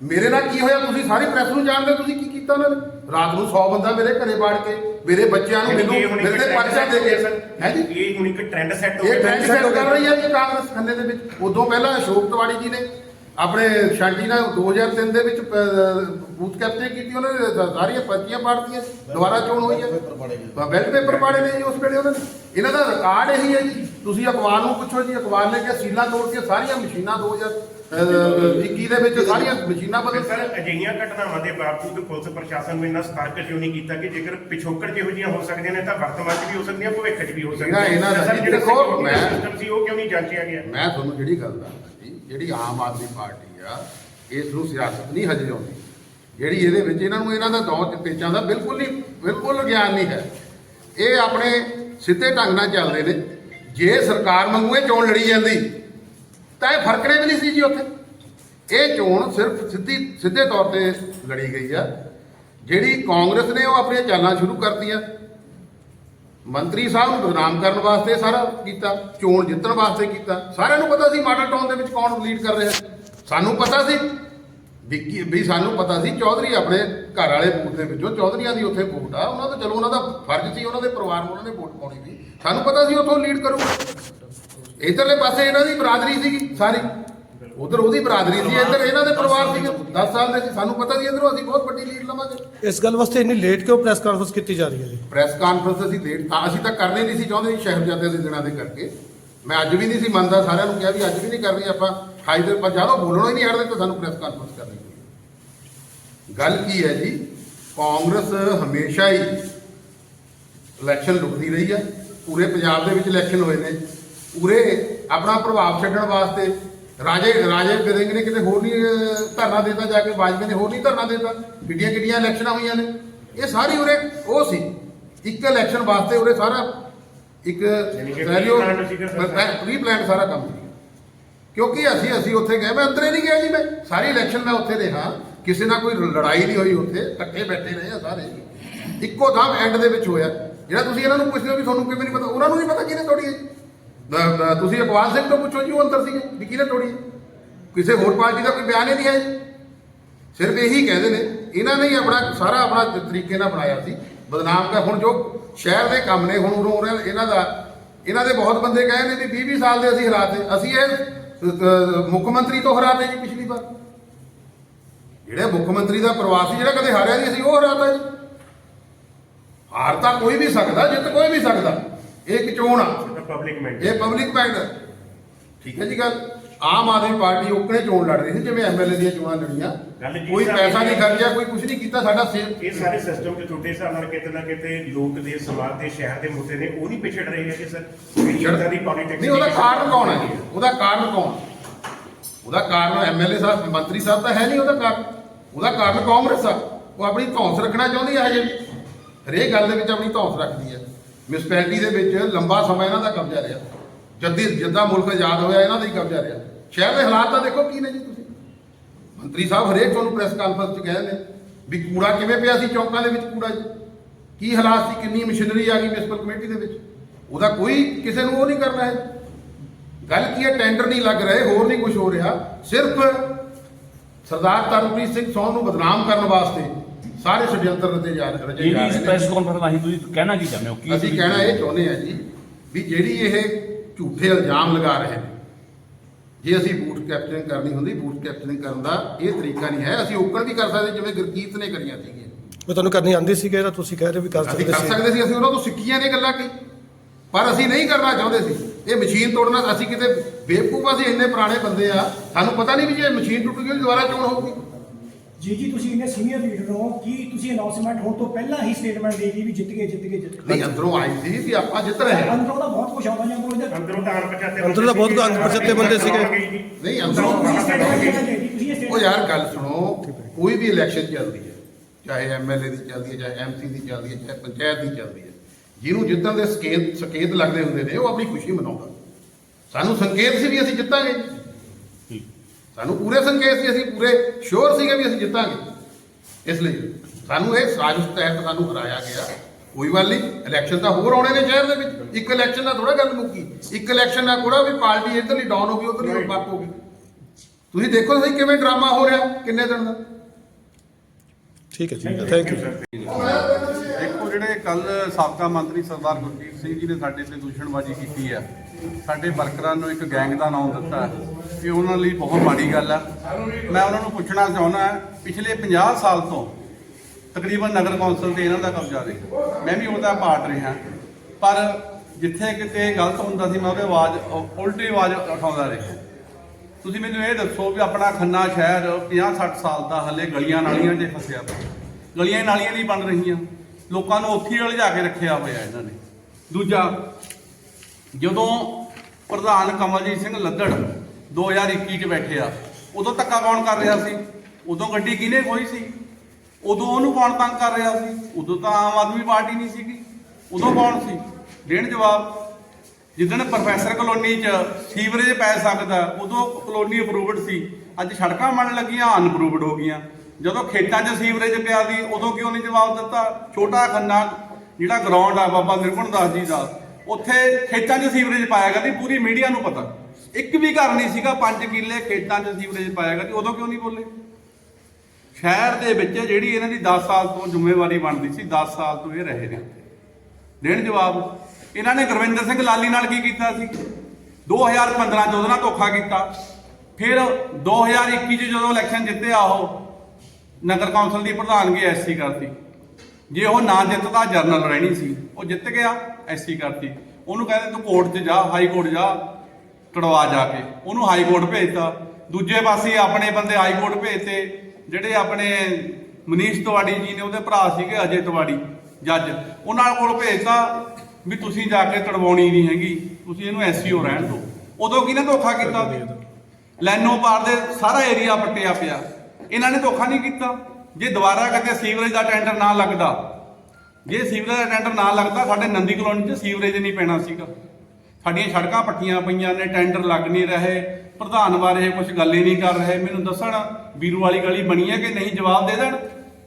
J: ਮੇਰੇ ਨਾਲ ਕੀ ਹੋਇਆ? ਤੁਸੀਂ ਸਾਰੀ ਪ੍ਰੈਸ ਨੂੰ ਜਾਣਦੇ ਹੋ ਤੁਸੀਂ ਕੀ ਕੀਤਾ ਉਹਨਾਂ ਨੇ? ਰਾਤ ਨੂੰ 100 ਬੰਦਾ ਮੇਰੇ ਘਰੇ ਬਾੜ ਕੇ ਮੇਰੇ ਬੱਚਿਆਂ ਨੂੰ ਮੈਨੂੰ ਮੇਰੇ ਤੇ ਪਰਚਾ ਦੇ ਕੇ ਹੈ ਜੀ?
E: ਇਹ ਹੁਣ ਇੱਕ ਟ੍ਰੈਂਡ ਸੈੱਟ ਹੋ
J: ਇਹ
E: ਗਿਆ।
J: ਟ੍ਰੈਂਡ ਸੈੱਟ ਕਰ ਰਹੀ ਹੈ ਜੀ ਕਾਂਗਰਸ ਖੰਨੇ ਦੇ ਵਿੱਚ। ਉਦੋਂ ਪਹਿਲਾਂ ਅਸ਼ੋਕ ਤਵਾੜੀ ਜੀ ਨੇ ਆਪਣੇ ਸ਼ਾਂਟੀ ਨਾਲ 2003 ਦੇ ਵਿੱਚ ਬੂਥ ਕੈਪਚਰ ਕੀਤੀ ਉਹਨਾਂ ਨੇ ਸਾਰੀਆਂ ਪਰਚੀਆਂ ਪਾੜਤੀਆਂ ਦੁਬਾਰਾ ਚੋਣ ਹੋਈ ਹੈ। ਬੈਲਟ ਪੇਪਰ ਪਾੜੇ ਨੇ ਜੀ ਉਸ ਵੇਲੇ ਉਹਨਾਂ ਨੇ। ਇਹਨਾਂ ਦਾ ਰਿਕਾਰਡ ਇਹੀ ਹੈ ਜੀ। ਤੁਸੀਂ ਅਖਬਾਰ ਨੂੰ ਪੁੱਛੋ ਜੀ ਅਖਬਾਰ ਲੈ ਕੇ ਸੀਲਾਂ ਤੋੜ ਕੇ ਸਾਰੀਆਂ ਮਸ਼ੀਨਾਂ 2021 ਦੇ ਵਿੱਚ ਸਾਰੀਆਂ ਮਸ਼ੀਨਾਂ ਬਦਲ
E: ਸਰ ਅਜਿਹੀਆਂ ਘਟਨਾਵਾਂ ਦੇ ਬਾਵਜੂਦ ਪੁਲਿਸ ਪ੍ਰਸ਼ਾਸਨ ਨੂੰ ਇੰਨਾ ਸਤਰਕ ਕਿਉਂ ਨਹੀਂ ਕੀਤਾ ਕਿ ਜੇਕਰ ਪਿਛੋਕੜ ਜਿਹੋ ਜਿਹੀਆਂ ਹੋ ਸਕਦੀਆਂ ਨੇ ਤਾਂ ਵਰਤਮਾਨ 'ਚ ਵੀ ਹੋ ਸਕਦੀਆਂ ਭਵਿੱਖ 'ਚ ਵੀ ਹੋ ਸਕਦੀਆਂ
J: ਇਹਨਾਂ ਦਾ
E: ਸਰ ਜਿਹੜਾ
J: ਦੇਖੋ, ਮੈਂ-
E: system ਸੀ ਉਹ ਕਿਉਂ ਨਹੀਂ ਜਾਂਚਿਆ ਗਿਆ?
J: ਮੈਂ ਤੁਹਾਨੂੰ ਜਿਹੜੀ ਗੱਲ ਦੱਸਦਾ ਜਿਹੜੀ ਆਮ ਆਦਮੀ ਪਾਰਟੀ ਆ, ਇਸ ਨੂੰ ਸਿਆਸਤ ਨਹੀਂ ਹਜੇ ਆਉਂਦੀ। ਜਿਹੜੀ ਇਹਦੇ ਵਿੱਚ ਇਹਨਾਂ ਨੂੰ ਇਹਨਾਂ ਦਾ ਦੌਰ ਤੇ ਪੇਚਾਂ ਦਾ ਬਿਲਕੁਲ ਨਹੀਂ, ਬਿਲਕੁਲ ਗਿਆਨ ਨਹੀਂ ਹੈ। ਇਹ ਆਪਣੇ ਸਿੱਧੇ ਢੰਗ ਨਾਲ ਚੱਲਦੇ ਨੇ। ਜੇ ਸਰਕਾਰ ਵਾਂਗੂ ਇਹ ਚੋਣ ਲੜੀ ਜਾਂਦੀ, ਤਾਂ ਇਹ ਫਰਕਣੇ ਵੀ ਨਹੀਂ ਸੀ ਜੀ ਉੱਥੇ? ਇਹ ਚੋਣ ਸਿਰਫ ਸਿੱਧੀ, ਸਿੱਧੇ ਤੌਰ ਤੇ ਲੜੀ ਗਈ ਆ। ਜਿਹੜੀ ਕਾਂਗਰਸ ਨੇ ਉਹ ਆਪਣੀਆਂ ਚਾਲਾਂ ਸ਼ੁਰੂ ਕਰਤੀਆਂ। ਮੰਤਰੀ ਸਾਹਿਬ ਨੂੰ ਬਦਨਾਮ ਕਰਨ ਵਾਸਤੇ ਸਾਰਾ ਕੀਤਾ, ਚੋਣ ਜਿੱਤਣ ਵਾਸਤੇ ਕੀਤਾ। ਸਾਰਿਆਂ ਨੂੰ ਪਤਾ ਸੀ ਮਾਡਲ ਟਾਊਨ ਦੇ ਵਿੱਚ ਕੌਣ ਲੀਡ ਕਰ ਰਿਹਾ। ਸਾਨੂੰ ਪਤਾ ਸੀ ਵੀ ਵੀ ਸਾਨੂੰ ਪਤਾ ਸੀ ਚੌਧਰੀ ਆਪਣੇ ਘਰ ਵਾਲੇ ਬੂਥ ਦੇ ਵਿੱਚੋਂ, ਚੌਧਰੀਆਂ ਦੀ ਉੱਥੇ ਵੋਟ ਆ। ਉਹਨਾਂ ਦਾ ਚਲੋ ਉਹਨਾਂ ਦਾ ਫਰਜ਼ ਸੀ, ਉਹਨਾਂ ਦੇ ਪਰਿਵਾਰ ਨੂੰ ਉਹਨਾਂ ਨੇ ਵੋਟ ਪਾਉਣੀ ਸੀ। ਸਾਨੂੰ ਪਤਾ ਸੀ ਉੱਥੋਂ ਲੀਡ ਕਰੂਗਾ। ਇਧਰਲੇ ਪਾਸੇ ਇਹਨਾਂ ਦੀ ਬਰਾਦਰੀ ਸੀਗੀ ਸਾਰੀ। ਉਧਰ ਉਹਦੀ ਬਰਾਦਰੀ ਸੀ ਇੱਧਰ ਇਹਨਾਂ ਦੇ ਪਰਿਵਾਰ ਸੀਗੇ। 10 ਸਾਲ ਦੇ ਸੀ। ਸਾਨੂੰ ਪਤਾ ਸੀ ਇਧਰੋਂ ਅਸੀਂ ਬਹੁਤ ਵੱਡੀ ਲੀਡ ਲਵਾਂਗੇ।
C: ਇਸ ਗੱਲ ਵਾਸਤੇ ਇੰਨੀ ਲੇਟ ਕਿਉਂ ਪ੍ਰੈਸ ਕਾਨਫਰੰਸ ਕੀਤੀ ਜਾ ਰਹੀ ਹੈ ਜੀ?
J: ਪ੍ਰੈਸ ਕਾਨਫਰੰਸ ਅਸੀਂ ਲੇਟ ਤਾਂ ਅਸੀਂ ਤਾਂ ਕਰਨੀ ਨਹੀਂ ਸੀ ਚਾਹੁੰਦੇ ਸੀ ਸ਼ਹਿਬਜ਼ਾਦੇ ਦੇ ਦਿਨਾਂ ਦੇ ਕਰਕੇ। ਮੈਂ ਅੱਜ ਵੀ ਨਹੀਂ ਸੀ ਮੰਨਦਾ ਸਾਰਿਆਂ ਨੂੰ ਕਿਹਾ ਵੀ ਅੱਜ ਵੀ ਨਹੀਂ ਕਰਨੀ ਆਪਾਂ। ਹਾਈ ਦੇ ਪਰ ਜਦੋਂ ਬੋਲਣਾ ਹੀ ਨਹੀਂ ਹਟਦੇ ਤਾਂ ਸਾਨੂੰ ਪ੍ਰੈਸ ਕਾਨਫਰੰਸ ਕਰਨੀ ਪਈ ਗੱਲ ਕੀ ਹੈ ਜੀ? ਕਾਂਗਰਸ ਹਮੇਸ਼ਾ ਹੀ ਇਲੈਕਸ਼ਨ ਲੁਕਦੀ ਰਹੀ ਹੈ। ਪੂਰੇ ਪੰਜਾਬ ਦੇ ਵਿੱਚ ਇਲੈਕਸ਼ਨ ਹੋਏ ਨੇ। ਪੂਰੇ ਆਪਣਾ ਪ੍ਰਭਾਵ ਛੱਡਣ ਵਾਸਤੇ ਰਾਜੇ ਰਾਜੇ ਬਿਰਿੰਗ ਨੇ ਕਿਤੇ ਹੋਰ ਨਹੀਂ ਅਹ, ਧਰਨਾ ਦਿੱਤਾ ਜਾ ਕੇ ਵਾਜਪੇਈ ਨੇ ਹੋਰ ਨਹੀਂ ਧਰਨਾ ਦਿੱਤਾ। ਕਿੱਡੀਆਂ ਕਿੱਡੀਆਂ ਇਲੈਕਸ਼ਨਾਂ ਹੋਈਆਂ ਨੇ। ਇਹ ਸਾਰੀ ਉਰੇ ਉਹ ਸੀ। ਇੱਕ ਇਲੈਕਸ਼ਨ ਵਾਸਤੇ ਉਰੇ ਸਾਰਾ ਇੱਕ
E: ਕਿ
J: ਸੈਰੀਓ
E: pre-planned ਸੀਗਾ ਸਰ।
J: ਪ੍ਰੀ ਪਲਾਨ ਸਾਰਾ ਕੰਮ ਸੀ। ਕਿਉਂਕਿ ਅਸੀਂ ਅਸੀਂ ਉੱਥੇ ਗਏ ਮੈਂ ਅੰਦਰੇ ਨਹੀਂ ਗਿਆ ਜੀ ਮੈਂ। ਸਾਰੀ ਇਲੈਕਸ਼ਨ ਮੈਂ ਉੱਥੇ ਰਿਹਾ ਕਿਸੇ ਨਾਲ ਕੋਈ ਲੜਾਈ ਨਹੀਂ ਹੋਈ ਉੱਥੇ। ਇਕੱਠੇ ਬੈਠੇ ਰਹੇ ਆ ਸਾਰੇ ਇੱਕੋ ਦਮ ਐਂਡ ਦੇ ਵਿੱਚ ਹੋਇਆ। ਜਿਹੜਾ ਤੁਸੀਂ ਇਹਨਾਂ ਨੂੰ ਪੁੱਛਦੇ ਹੋ ਵੀ ਤੁਹਾਨੂੰ ਕਿਵੇਂ ਨਹੀਂ ਪਤਾ ਉਹਨਾਂ ਨੂੰ ਨਹੀਂ ਪਤਾ ਕਿਹਨੇ ਤੋੜੀ ਹੈ ਜੀ। ਤੁਸੀਂ ਇਕਬਾਲ ਸਿੰਘ ਤੋਂ ਪੁੱਛੋ ਜੀ, ਉਹ ਅੰਦਰ ਸੀਗੇ, ਵੀ ਕਿਹਨੇ ਤੋੜੀ ਹੈ? ਕਿਸੇ ਹੋਰ ਪਾਰਟੀ ਦਾ ਕੋਈ ਬਿਆਨ ਹੀ ਨਹੀਂ ਹੈ ਜੀ। ਸਿਰਫ ਇਹੀ ਕਹਿੰਦੇ ਨੇ, ਇਹਨਾਂ ਨੇ ਹੀ ਆਪਣਾ ਸਾਰਾ ਆਪਣਾ ਤਰੀਕੇ ਨਾਲ ਬਣਾਇਆ ਸੀ। ਬਦਨਾਮ ਦਾ ਹੁਣ ਜੋ ਸ਼ਹਿਰ ਦੇ ਕੰਮ ਨੇ, ਹੁਣ ਉਰੋਂ ਉਰੇ ਇਹਨਾਂ ਦਾ ਇਹਨਾਂ ਦੇ ਬਹੁਤ ਬੰਦੇ ਕਹੇ ਨੇ ਵੀ 20 20 ਸਾਲ ਦੇ ਅਸੀਂ ਹਰਾਤੇ ਅਸੀਂ ਇਹ ਮੁੱਖ ਮੰਤਰੀ ਤੋਂ ਹਰਾਤੇ ਜੀ ਪਿਛਲੀ ਵਾਰ। ਜਿਹੜੇ ਮੁੱਖ ਮੰਤਰੀ ਦਾ ਪ੍ਰਵਾਸੀ ਜਿਹੜਾ ਕਦੇ ਹਾਰਿਆ ਨਹੀਂ ਸੀ ਉਹ ਹਰਾਤਾ ਜੀ। ਹਾਰ ਤਾਂ ਕੋਈ ਵੀ ਸਕਦਾ, ਜਿੱਤ ਕੋਈ ਵੀ ਸਕਦਾ। ਇਹ ਇੱਕ ਚੋਣ ਆ।
E: ਪਬਲਿਕ ਮੈਂਟ
J: ਇਹ ਪਬਲਿਕ ਮੈਟਰ ਠੀਕ ਹੈ ਜੀ ਗੱਲ? ਆਮ ਆਦਮੀ ਪਾਰਟੀ ਉਕਣੇ ਚੋਣ ਲੜ ਰਹੀ ਸੀ ਜਿਵੇਂ ਐਮਐਲਏ ਦੀਆਂ ਚੋਣਾਂ ਲੜੀਆਂ।
E: ਗੱਲ ਜੀ
J: ਕੋਈ ਪੈਸਾ ਨਹੀਂ ਖਰਚਿਆ ਕੋਈ ਕੁਝ ਨਹੀਂ ਕੀਤਾ ਸਾਡਾ ਸੇਵ
E: ਇਹ ਸਾਰੇ ਸਿਸਟਮ ਤੇ ਤੁਹਾਡੇ ਹਿਸਾਬ ਨਾਲ ਕਿਤੇ ਨਾ ਕਿਤੇ ਲੋਕ ਦੇ ਸਮਾਜ ਦੇ ਸ਼ਹਿਰ ਦੇ ਮੁੱਦੇ ਨੇ ਉਹ ਨਹੀਂ ਪਿਛੜ ਰਹੇ ਹੈਗੇ ਸਰ। ਜਿਹੜੀ ਦੀ ਪੋਲਿਟਿਕਸ
J: ਨਹੀਂ ਉਹਦਾ ਕਾਰਨ ਕੌਣ ਹੈ ਜੀ? ਉਹਦਾ ਕਾਰਨ ਕੌਣ? ਉਹਦਾ ਕਾਰਨ ਐਮਐਲਏ ਸਾਹਿਬ ਮੰਤਰੀ ਸਾਹਿਬ ਤਾਂ ਹੈ ਨਹੀਂ ਉਹਦਾ ਕਾਰਨ। ਉਹਦਾ ਕਾਰਨ ਕਾਂਗਰਸ ਆ। ਉਹ ਆਪਣੀ ਧੌਂਸ ਰੱਖਣਾ ਚਾਹੁੰਦੀ ਹੈ ਹਜੇ ਹਰੇਕ ਗੱਲ ਦੇ ਵਿੱਚ ਆਪਣੀ ਧੌਂਸ ਰੱਖਦੀ ਹੈ ਮਿਊਨਿਸਪੈਲਿਟੀ ਦੇ ਵਿੱਚ ਲੰਬਾ ਸਮਾਂ ਇਹਨਾਂ ਦਾ ਕਬਜ਼ਾ ਰਿਹਾ। ਜੱਦੀ ਜਿੱਦਾਂ ਮੁਲਕ ਆਜ਼ਾਦ ਹੋਇਆ, ਇਹਨਾਂ ਦਾ ਹੀ ਕਬਜ਼ਾ ਰਿਹਾ। ਸ਼ਹਿਰ ਦੇ ਹਾਲਾਤ ਤਾਂ ਦੇਖੋ ਕੀ ਨੇ ਜੀ ਤੁਸੀਂ। ਮੰਤਰੀ ਸਾਹਿਬ ਹਰੇਕ ਤੁਹਾਨੂੰ ਪ੍ਰੈਸ ਕਾਨਫਰੰਸ 'ਚ ਕਹਿੰਦੇ ਨੇ ਵੀ ਕੂੜਾ ਕਿਵੇਂ ਪਿਆ ਸੀ, ਚੌਂਕਾਂ ਦੇ ਵਿੱਚ ਕੂੜਾ ਜੀ। ਕੀ ਹਾਲਾਤ ਸੀ, ਕਿੰਨੀ ਮਸ਼ੀਨਰੀ ਆ ਗਈ ਮਿਊਨਿਸਪਲ ਕਮੇਟੀ ਦੇ ਵਿੱਚ। ਉਹਦਾ ਕੋਈ ਕਿਸੇ ਨੂੰ ਉਹ ਨਹੀਂ ਕਰਨਾ ਹੈ। ਗੱਲ ਕੀ ਹੈ ਟੈਂਡਰ ਨਹੀਂ ਲੱਗ ਰਹੇ, ਹੋਰ ਨਹੀਂ ਕੁਝ ਹੋ ਰਿਹਾ। ਸਿਰਫ ਸਰਦਾਰ ਤਰਨਪ੍ਰੀਤ ਸਿੰਘ ਸੌਨ ਨੂੰ ਬਦਨਾਮ ਕਰਨ ਵਾਸਤੇ ਸਾਰੇ ષਡਯੰਤਰ ਰਚੇ ਜਾ ਰਚੇ ਜਾ
B: ਇਹਦੀ
J: ਰਹੇ ਨੇ।
B: ਪ੍ਰੈਸ ਕਾਨਫਰੰਸ ਆਹੀ ਤੁਸੀਂ ਕਹਿਣਾ ਕੀ ਚਾਹੁੰਦੇ ਹੋ? ਕੀ
J: ਅਸੀਂ ਕਹਿਣਾ ਇਹ ਚਾਹੁੰਦੇ ਹਾਂ? ਜੀ ਵੀ ਜਿਹੜੀ ਇਹ ਝੂਠੇ ਇਲਜ਼ਾਮ ਲਗਾ ਰਹੇ ਨੇ ਜੇ ਅਸੀਂ ਬੂਟ ਕੈਪਚਰਿੰਗ ਕਰਨੀ ਹੁੰਦੀ ਬੂਟ ਕੈਪਚਰਿੰਗ ਕਰਨ ਦਾ ਇਹ ਤਰੀਕਾ ਨਹੀਂ ਹੈ। ਅਸੀਂ ਓਕਣ ਵੀ ਕਰ ਸਕਦੇ ਜਿਵੇਂ ਗੁਰਕੀਰਤ ਨੇ ਕਰੀਆਂ ਸੀਗੀਆਂ।
C: ਮੈਂ ਤੁਹਾਨੂੰ ਕਰਨੀ ਆਂਦੀ ਸੀ ਕਿ ਤੁਸੀਂ ਕਹਿ ਰਹੇ ਵੀ ਕਰ
J: ਅਸੀਂ
C: ਸਕਦੇ
J: ਕਰ
C: ਸੀ।
J: ਸਕਦੇ ਸੀ ਅਸੀਂ ਉਹਨਾਂ ਤੋਂ ਸਿੱਖੀਆਂ ਨੇ ਗੱਲਾਂ ਕੀ ਪਰ ਅਸੀਂ ਨਹੀਂ ਕਰਨਾ ਚਾਹੁੰਦੇ ਸੀ। ਇਹ ਮਸ਼ੀਨ ਤੋੜਨਾ ਅਸੀਂ ਕਿਤੇ ਬੇਵਕੂਫ ਅਸੀਂ ਇੰਨੇ ਪੁਰਾਣੇ ਬੰਦੇ ਆ ਸਾਨੂੰ ਪਤਾ ਨਹੀਂ ਵੀ ਜੇ ਮਸ਼ੀਨ ਟੁੱਟ ਗਈ ਦੁਬਾਰਾ ਚੋਣ ਹੋਊਗੀ।
F: ਜੀ ਜੀ ਤੁਸੀਂ ਇੰਨੇ ਸੀਨੀਅਰ ਲੀਡਰ ਹੋ ਕੀ ਤੁਸੀਂ ਅਨਾਉਂਸਮੈਂਟ ਹੋਣ ਤੋਂ ਪਹਿਲਾਂ ਹੀ ਸਟੇਟਮੈਂਟ ਦੇ ਦਿੱਤੀ ਵੀ ਜਿੱਤ ਗਏ ਜਿੱਤ ਗਏ ਜਿੱਤ ਗਏ?
J: ਨਹੀਂ ਅੰਦਰੋਂ ਆਈ ਸੀ ਵੀ ਆਪਾਂ ਜਿੱਤ ਰਹੇ ਹਾਂ।
F: ਅੰਦਰੋਂ ਤਾਂ ਬਹੁਤ ਕੁਝ ਆਉਂਦਾ ਜਾਂ ਕੋਈ
E: ਅੰਦਰੋਂ ਤਾਂ ਅਣਪਛਾਤੇ
C: ਅੰਦਰੋਂ ਤਾਂ ਬਹੁਤ ਅਣਪਛਾਤੇ ਬੰਦੇ ਸੀਗੇ।
J: ਨਹੀਂ ਅੰਦਰੋਂ
F: ਤੁਸੀਂ ਸਟੇਟਮੈਂਟ ਦੇਣਾ ਚਾਹੀਦੀ ਤੁਸੀਂ ਇਹ
J: ਉਹ ਯਾਰ ਗੱਲ ਸੁਣੋ ਕੋਈ ਵੀ ਇਲੈਕਸ਼ਨ ਚੱਲਦੀ ਹੈ ਚਾਹੇ ਐਮਐਲਏ ਦੀ ਚੱਲਦੀ ਹੈ ਚਾਹੇ ਐਮਸੀ ਦੀ ਚੱਲਦੀ ਹੈ ਚਾਹੇ ਪੰਚਾਇਤ ਦੀ ਚੱਲਦੀ ਹੈ ਜਿਹਨੂੰ ਜਿੱਤਣ ਦੇ ਸਕੇਤ ਸਕੇਤ ਲੱਗਦੇ ਹੁੰਦੇ ਨੇ ਉਹ ਆਪਣੀ ਖੁਸ਼ੀ ਮਨਾਉਂਦਾ। ਸਾਨੂੰ ਸੰਕੇਤ ਸੀ ਵੀ ਅਸੀਂ ਜਿੱਤਾਂਗੇ। ਸਾਨੂੰ ਪੂਰੇ ਸੰਕੇਤ ਸੀ ਅਸੀਂ ਪੂਰੇ ਸ਼ੋਰ ਸੀਗੇ ਵੀ ਅਸੀਂ ਜਿੱਤਾਂਗੇ। ਇਸ ਲਈ ਸਾਨੂੰ ਇਹ ਸਾਜ਼ਿਸ਼ ਤਹਿਤ ਸਾਨੂੰ ਹਰਾਇਆ ਗਿਆ। ਕੋਈ ਗੱਲ ਨਹੀਂ ਇਲੈਕਸ਼ਨ ਤਾਂ ਹੋਰ ਆਉਣੇ ਨੇ ਸ਼ਹਿਰ ਦੇ ਵਿੱਚ। ਇੱਕ ਇਲੈਕਸ਼ਨ ਨਾਲ ਥੋੜਾ ਗੱਲ ਮੁੱਕੀ। ਇੱਕ ਇਲੈਕਸ਼ਨ ਨਾਲ ਕੋੜਾ ਵੀ ਪਾਰਟੀ ਇੱਧਰਲੀ ਡਾਊਨ ਹੋ ਗਈ ਉਧਰਲੀ ਅਪ ਹੋ ਗਈ। ਤੁਸੀਂ ਦੇਖੋ ਸਹੀ ਕਿਵੇਂ ਡਰਾਮਾ ਹੋ ਰਿਹਾ ਕਿੰਨੇ ਦਿਨ ਦਾ?
C: ਠੀਕ ਹੈ ਜੀ ਥੈਂਕ ਯੂ
K: ਦੇਖੋ ਜਿਹੜੇ ਕੱਲ ਸਾਬਕਾ ਮੰਤਰੀ ਸਰਦਾਰ ਗੁਰਜੀਤ ਸਿੰਘ ਜੀ ਨੇ ਸਾਡੇ ਤੇ ਦੂਸ਼ਣਬਾਜ਼ੀ ਕੀਤੀ ਹੈ ਸਾਡੇ ਵਰਕਰਾਂ ਨੂੰ ਇੱਕ ਗੈਂਗ ਦਾ ਨਾਮ ਦਿੱਤਾ ਇਹ ਉਹਨਾਂ ਲਈ ਬਹੁਤ ਮਾੜੀ ਗੱਲ ਆ ਮੈਂ ਉਹਨਾਂ ਨੂੰ ਪੁੱਛਣਾ ਚਾਹੁੰਦਾ ਪਿਛਲੇ 50 ਸਾਲ ਤੋਂ ਤਕਰੀਬਨ ਨਗਰ ਕੌਂਸਲ ਤੇ ਇਹਨਾਂ ਦਾ ਕਬਜ਼ਾ ਰਿਹਾ ਮੈਂ ਵੀ ਉਹਦਾ ਪਾਰਟ ਰਿਹਾ। ਪਰ ਜਿੱਥੇ ਕਿਤੇ ਗਲਤ ਹੁੰਦਾ ਸੀ, ਮੈਂ ਉਹਦੇ ਆਵਾਜ਼ ਉ- ਉਲਟੀ ਆਵਾਜ਼ ਉਠਾਉਂਦਾ ਰਿਹਾ। ਤੁਸੀਂ ਮੈਨੂੰ ਇਹ ਦੱਸੋ ਵੀ ਆਪਣਾ ਖੰਨਾ ਸ਼ਹਿਰ 50 60 ਸਾਲ ਦਾ ਹਲੇ ਗਲੀਆਂ ਨਾਲੀਆਂ 'ਚ ਫਸਿਆ ਪਿਆ। ਗਲੀਆਂ ਨਾਲੀਆਂ ਨਹੀਂ ਬਣ ਰਹੀਆਂ। ਲੋਕਾਂ ਨੂੰ ਉੱਥੇ ਹੀ ਉਲਝਾ ਕੇ ਰੱਖਿਆ ਹੋਇਆ ਇਹਨਾਂ ਨੇ। ਦੂਜਾ ਜਦੋਂ ਪ੍ਰਧਾਨ ਕਮਲਜੀਤ ਸਿੰਘ ਲੱਦੜ 2021 ਚ ਬੈਠੇ ਆ, ਉਦੋਂ ਧੱਕਾ ਕੌਣ ਕਰ ਰਿਹਾ ਸੀ? ਉਦੋਂ ਗੱਡੀ ਕਿਹਨੇ ਕੋਈ ਸੀ? ਉਦੋਂ ਉਹਨੂੰ ਕੌਣ ਤੰਗ ਕਰ ਰਿਹਾ ਸੀ? ਉਦੋਂ ਤਾਂ ਆਮ ਆਦਮੀ ਪਾਰਟੀ ਨਹੀਂ ਸੀਗੀ। ਉਦੋਂ ਕੌਣ ਸੀ? ਦੇਣ ਜਵਾਬ ਜਿੱਦਣ ਪ੍ਰੋਫੈਸਰ ਕਲੋਨੀ ਚ ਸੀਵਰੇਜ ਪੈ ਸਕਦਾ, ਉਦੋਂ ਕਲੋਨੀ ਅਪਰੂਵਡ ਸੀ। ਅੱਜ ਸੜਕਾਂ ਬਣਨ ਲੱਗੀਆਂ ਅਨਪਰੂਵਡ ਹੋ ਗਈਆਂ। ਜਦੋਂ ਖੇਤਾਂ 'ਚ ਸੀਵਰੇਜ ਪਿਆ ਸੀ, ਉਦੋਂ ਕਿਉਂ ਨਹੀਂ ਜਵਾਬ ਦਿੱਤਾ? ਛੋਟਾ ਖੰਨਾ, ਜਿਹੜਾ ਗਰਾਊਂਡ ਆ, ਬਾਬਾ ਨਿਰਗੁਣ ਦਾਸ ਜੀ ਦਾ। ਉੱਥੇ ਖੇਤਾਂ 'ਚ ਸੀਵਰੇਜ ਪਾਇਆ ਗਿਆ ਸੀ ਪੂਰੀ ਮੀਡੀਆ ਨੂੰ ਪਤਾ। ਇੱਕ ਵੀ ਘਰ ਨਹੀਂ ਸੀਗਾ 5 ਕਿੱਲੇ ਖੇਤਾਂ 'ਚ ਸੀਵਰੇਜ ਪਾਇਆ ਗਿਆ ਸੀ ਉਦੋਂ ਕਿਉਂ ਨਹੀਂ ਬੋਲੇ? ਸ਼ਹਿਰ ਦੇ ਵਿੱਚ ਜਿਹੜੀ ਇਹਨਾਂ ਦੀ 10 ਸਾਲ ਤੋਂ ਜ਼ਿੰਮੇਵਾਰੀ ਬਣਦੀ ਸੀ 10 ਸਾਲ ਤੋਂ ਇਹ ਰਹੇ ਨੇ ਦੇਣ ਜਵਾਬ, ਇਹਨਾਂ ਨੇ ਗੁਰਵਿੰਦਰ ਸਿੰਘ ਲਾਲੀ ਨਾਲ ਕੀ ਕੀਤਾ ਸੀ? 2015 ਚ ਉਹਦੇ ਨਾਲ ਧੋਖਾ ਕੀਤਾ। ਫਿਰ 2021 ਚ ਜਦੋਂ ਇਲੈਕਸ਼ਨ ਜਿੱਤਿਆ ਉਹ ਨਗਰ ਕੌਂਸਲ ਦੀ ਪ੍ਰਧਾਨਗੀ ਐਸਸੀ ਕਰਤੀ। ਜੇ ਉਹ ਨਾ ਜਿੱਤਦਾ, ਜਰਨਲ ਰਹਿਣੀ ਸੀ। ਉਹ ਜਿੱਤ ਗਿਆ। ਐਸਸੀ ਕਰਤੀ। ਉਹਨੂੰ ਕਹਿੰਦੇ ਤੂੰ ਕੋਰਟ 'ਚ ਜਾ, ਹਾਈ ਕੋਰਟ ਜਾ ਕੜਵਾ ਜਾ ਕੇ। ਉਹਨੂੰ ਹਾਈ ਕੋਰਟ ਭੇਜਤਾ। ਦੂਜੇ ਪਾਸੇ ਆਪਣੇ ਬੰਦੇ ਹਾਈ ਕੋਰਟ ਭੇਜਤੇ, ਜਿਹੜੇ ਆਪਣੇ ਮਨੀਸ਼ ਤਿਵਾੜੀ ਜੀ ਨੇ, ਉਹਦੇ ਭਰਾ ਸੀਗੇ ਅਜੇ ਤਿਵਾੜੀ, ਜੱਜ। ਉਹਨਾਂ ਕੋਲ ਭੇਜਤਾ ਵੀ ਤੁਸੀਂ ਜਾ ਕੇ ਤੜਵਾਉਣੀ ਨਹੀਂ ਹੈਗੀ, ਤੁਸੀਂ ਇਹਨੂੰ ਐਸਸੀਓ ਰਹਿਣ ਦਿਓ। ਉਦੋਂ ਕਿਹਨੇ ਧੋਖਾ ਕੀਤਾ? ਲੈਨੋ ਪਾਰ ਦੇ ਸਾਰਾ ਏਰੀਆ ਪੱਟਿਆ ਪਿਆ। ਇਹਨਾਂ ਨੇ ਧੋਖਾ ਨਹੀਂ ਕੀਤਾ। ਜੇ ਦੁਬਾਰਾ ਕਦੇ ਸੀਵਰੇਜ ਦਾ ਟੈਂਡਰ ਨਾ ਲੱਗਦਾ ਜੇ ਸੀਵਰੇਜ ਦਾ ਟੈਂਡਰ ਨਾ ਲੱਗਦਾ ਸਾਡੇ ਨੰਦੀ ਕਲੋਨੀ 'ਚ ਸੀਵਰੇਜ ਨਹੀਂ ਪੈਣਾ ਸੀਗਾ। ਸਾਡੀਆਂ ਸੜਕਾਂ ਪੱਟੀਆਂ ਪਈਆਂ ਨੇ ਟੈਂਡਰ ਲੱਗ ਨਹੀਂ ਰਹੇ। ਪ੍ਰਧਾਨ ਬਾਰੇ ਕੁਝ ਗੱਲ ਹੀ ਨਹੀਂ ਕਰ ਰਹੇ। ਮੈਨੂੰ ਦੱਸਣ ਵੀਰੂ ਵਾਲੀ ਗਲੀ ਬਣੀ ਹੈ ਕਿ ਨਹੀਂ? ਜਵਾਬ ਦੇ ਦੇਣ।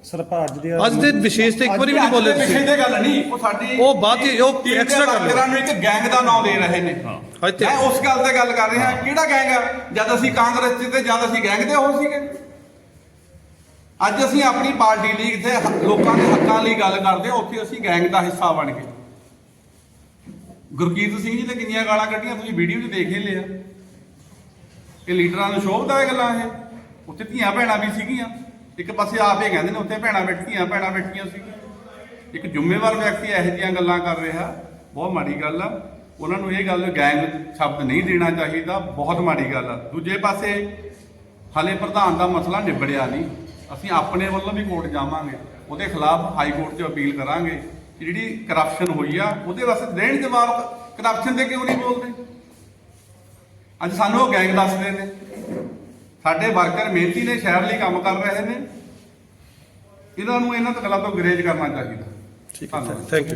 D: ਸਰਪੰਚ ਦੇ
C: ਅੱਜ ਦੇ ਵਿਸ਼ੇਸ਼ ਤੇ ਇੱਕ ਵਾਰੀ ਵੀ ਨਹੀਂ ਬੋਲੇ ਤੁਸੀਂ।
K: ਦੀ ਗੱਲ ਨਹੀਂ ਉਹ ਸਾਡੀ
C: ਉਹ ਬਾਅਦ ਚ- ਉਹ extra ਕਰ।
K: ਵਰਕਰਾਂ ਨੂੰ ਇੱਕ ਗੈਂਗ ਦਾ ਨਾਮ ਦੇ ਰਹੇ ਨੇ।
C: ਤੇ
K: ਮੈਂ ਉਸ ਗੱਲ ਤੇ ਗੱਲ ਕਰ ਰਿਹਾ ਕਿਹੜਾ ਗੈਂਗ ਆ? ਜਦ ਅਸੀਂ ਕਾਂਗਰਸ 'ਚ ਤੇ ਜਦ ਅਸੀਂ ਗੈਂਗ ਦੇ ਹੋ ਸੀਗੇ। ਅੱਜ ਅਸੀਂ ਆਪਣੀ ਪਾਰਟੀ ਲਈ ਇੱਥੇ ਲੋਕਾਂ ਦੇ ਹੱਕਾਂ ਲਈ ਗੱਲ ਕਰਦੇ ਹਾਂ, ਉੱਥੇ ਅਸੀਂ ਗੈਂਗ ਦਾ ਹਿੱਸਾ ਬਣ ਗਏ। ਗੁਰਕੀਰਤ ਸਿੰਘ ਜੀ ਤੇ ਕਿੰਨੀਆਂ ਗਾਲਾਂ ਕੱਢੀਆਂ, ਤੁਸੀਂ ਵੀਡੀਓ 'ਚ ਦੇਖ ਹੀ ਲਿਆ। ਇਹ ਲੀਡਰਾਂ ਨੂੰ ਸ਼ੋਭਦਾ ਇਹ ਗੱਲਾਂ ਇਹ। ਉੱਥੇ ਧੀਆਂ ਭੈਣਾਂ ਵੀ ਸੀਗੀਆਂ। ਇੱਕ ਪਾਸੇ ਆਪ ਇਹ ਕਹਿੰਦੇ ਨੇ, ਉੱਥੇ ਭੈਣਾਂ ਬੈਠੀਆਂ ਭੈਣਾਂ ਬੈਠੀਆਂ ਸੀ। ਇੱਕ ਜ਼ਿੰਮੇਵਾਰ ਵਿਅਕਤੀ ਇਹੋ ਜਿਹੀਆਂ ਗੱਲਾਂ ਕਰ ਰਿਹਾ। ਬਹੁਤ ਮਾੜੀ ਗੱਲ ਆ। ਉਹਨਾਂ ਨੂੰ ਇਹ ਗੱਲ ਗੈਂਗ ਸ਼ਬਦ ਨਹੀਂ ਦੇਣਾ ਚਾਹੀਦਾ। ਬਹੁਤ ਮਾੜੀ ਗੱਲ ਆ। ਦੂਜੇ ਪਾਸੇ ਹਾਲੇ ਪ੍ਰਧਾਨ ਦਾ ਮਸਲਾ ਨਿਬੜਿਆ ਨਹੀਂ। ਅਸੀਂ ਆਪਣੇ ਵੱਲੋਂ ਵੀ ਕੋਰਟ ਜਾਵਾਂਗੇ, ਉਹਦੇ ਖਿਲਾਫ ਹਾਈ ਕੋਰਟ 'ਚ ਅਪੀਲ ਕਰਾਂਗੇ ਕਿ ਜਿਹੜੀ ਕਰਪਸ਼ਨ ਹੋਈ ਆ, ਉਹਦੇ ਵਾਸਤੇ ਦੇਣ ਜਵਾਬ ਕਰਪਸ਼ਨ ਦੇ ਕਿਉਂ ਨਹੀਂ ਬੋਲਦੇ? ਅੱਜ ਸਾਨੂੰ ਉਹ ਗੈਂਗ ਦੱਸਦੇ ਨੇ। ਸਾਡੇ ਵਰਕਰ ਮਿਹਨਤੀ ਨੇ, ਸ਼ਹਿਰ ਲਈ ਕੰਮ ਕਰ ਰਹੇ ਨੇ। ਇਹਨਾਂ ਨੂੰ ਇਹਨਾਂ ਤੋਂ ਗੱਲਾਂ ਤੋਂ ਗਰੇਜ ਕਰਨਾ ਚਾਹੀਦਾ।
C: ਠੀਕ ਹੈ ਥੈਂਕ ਯੂ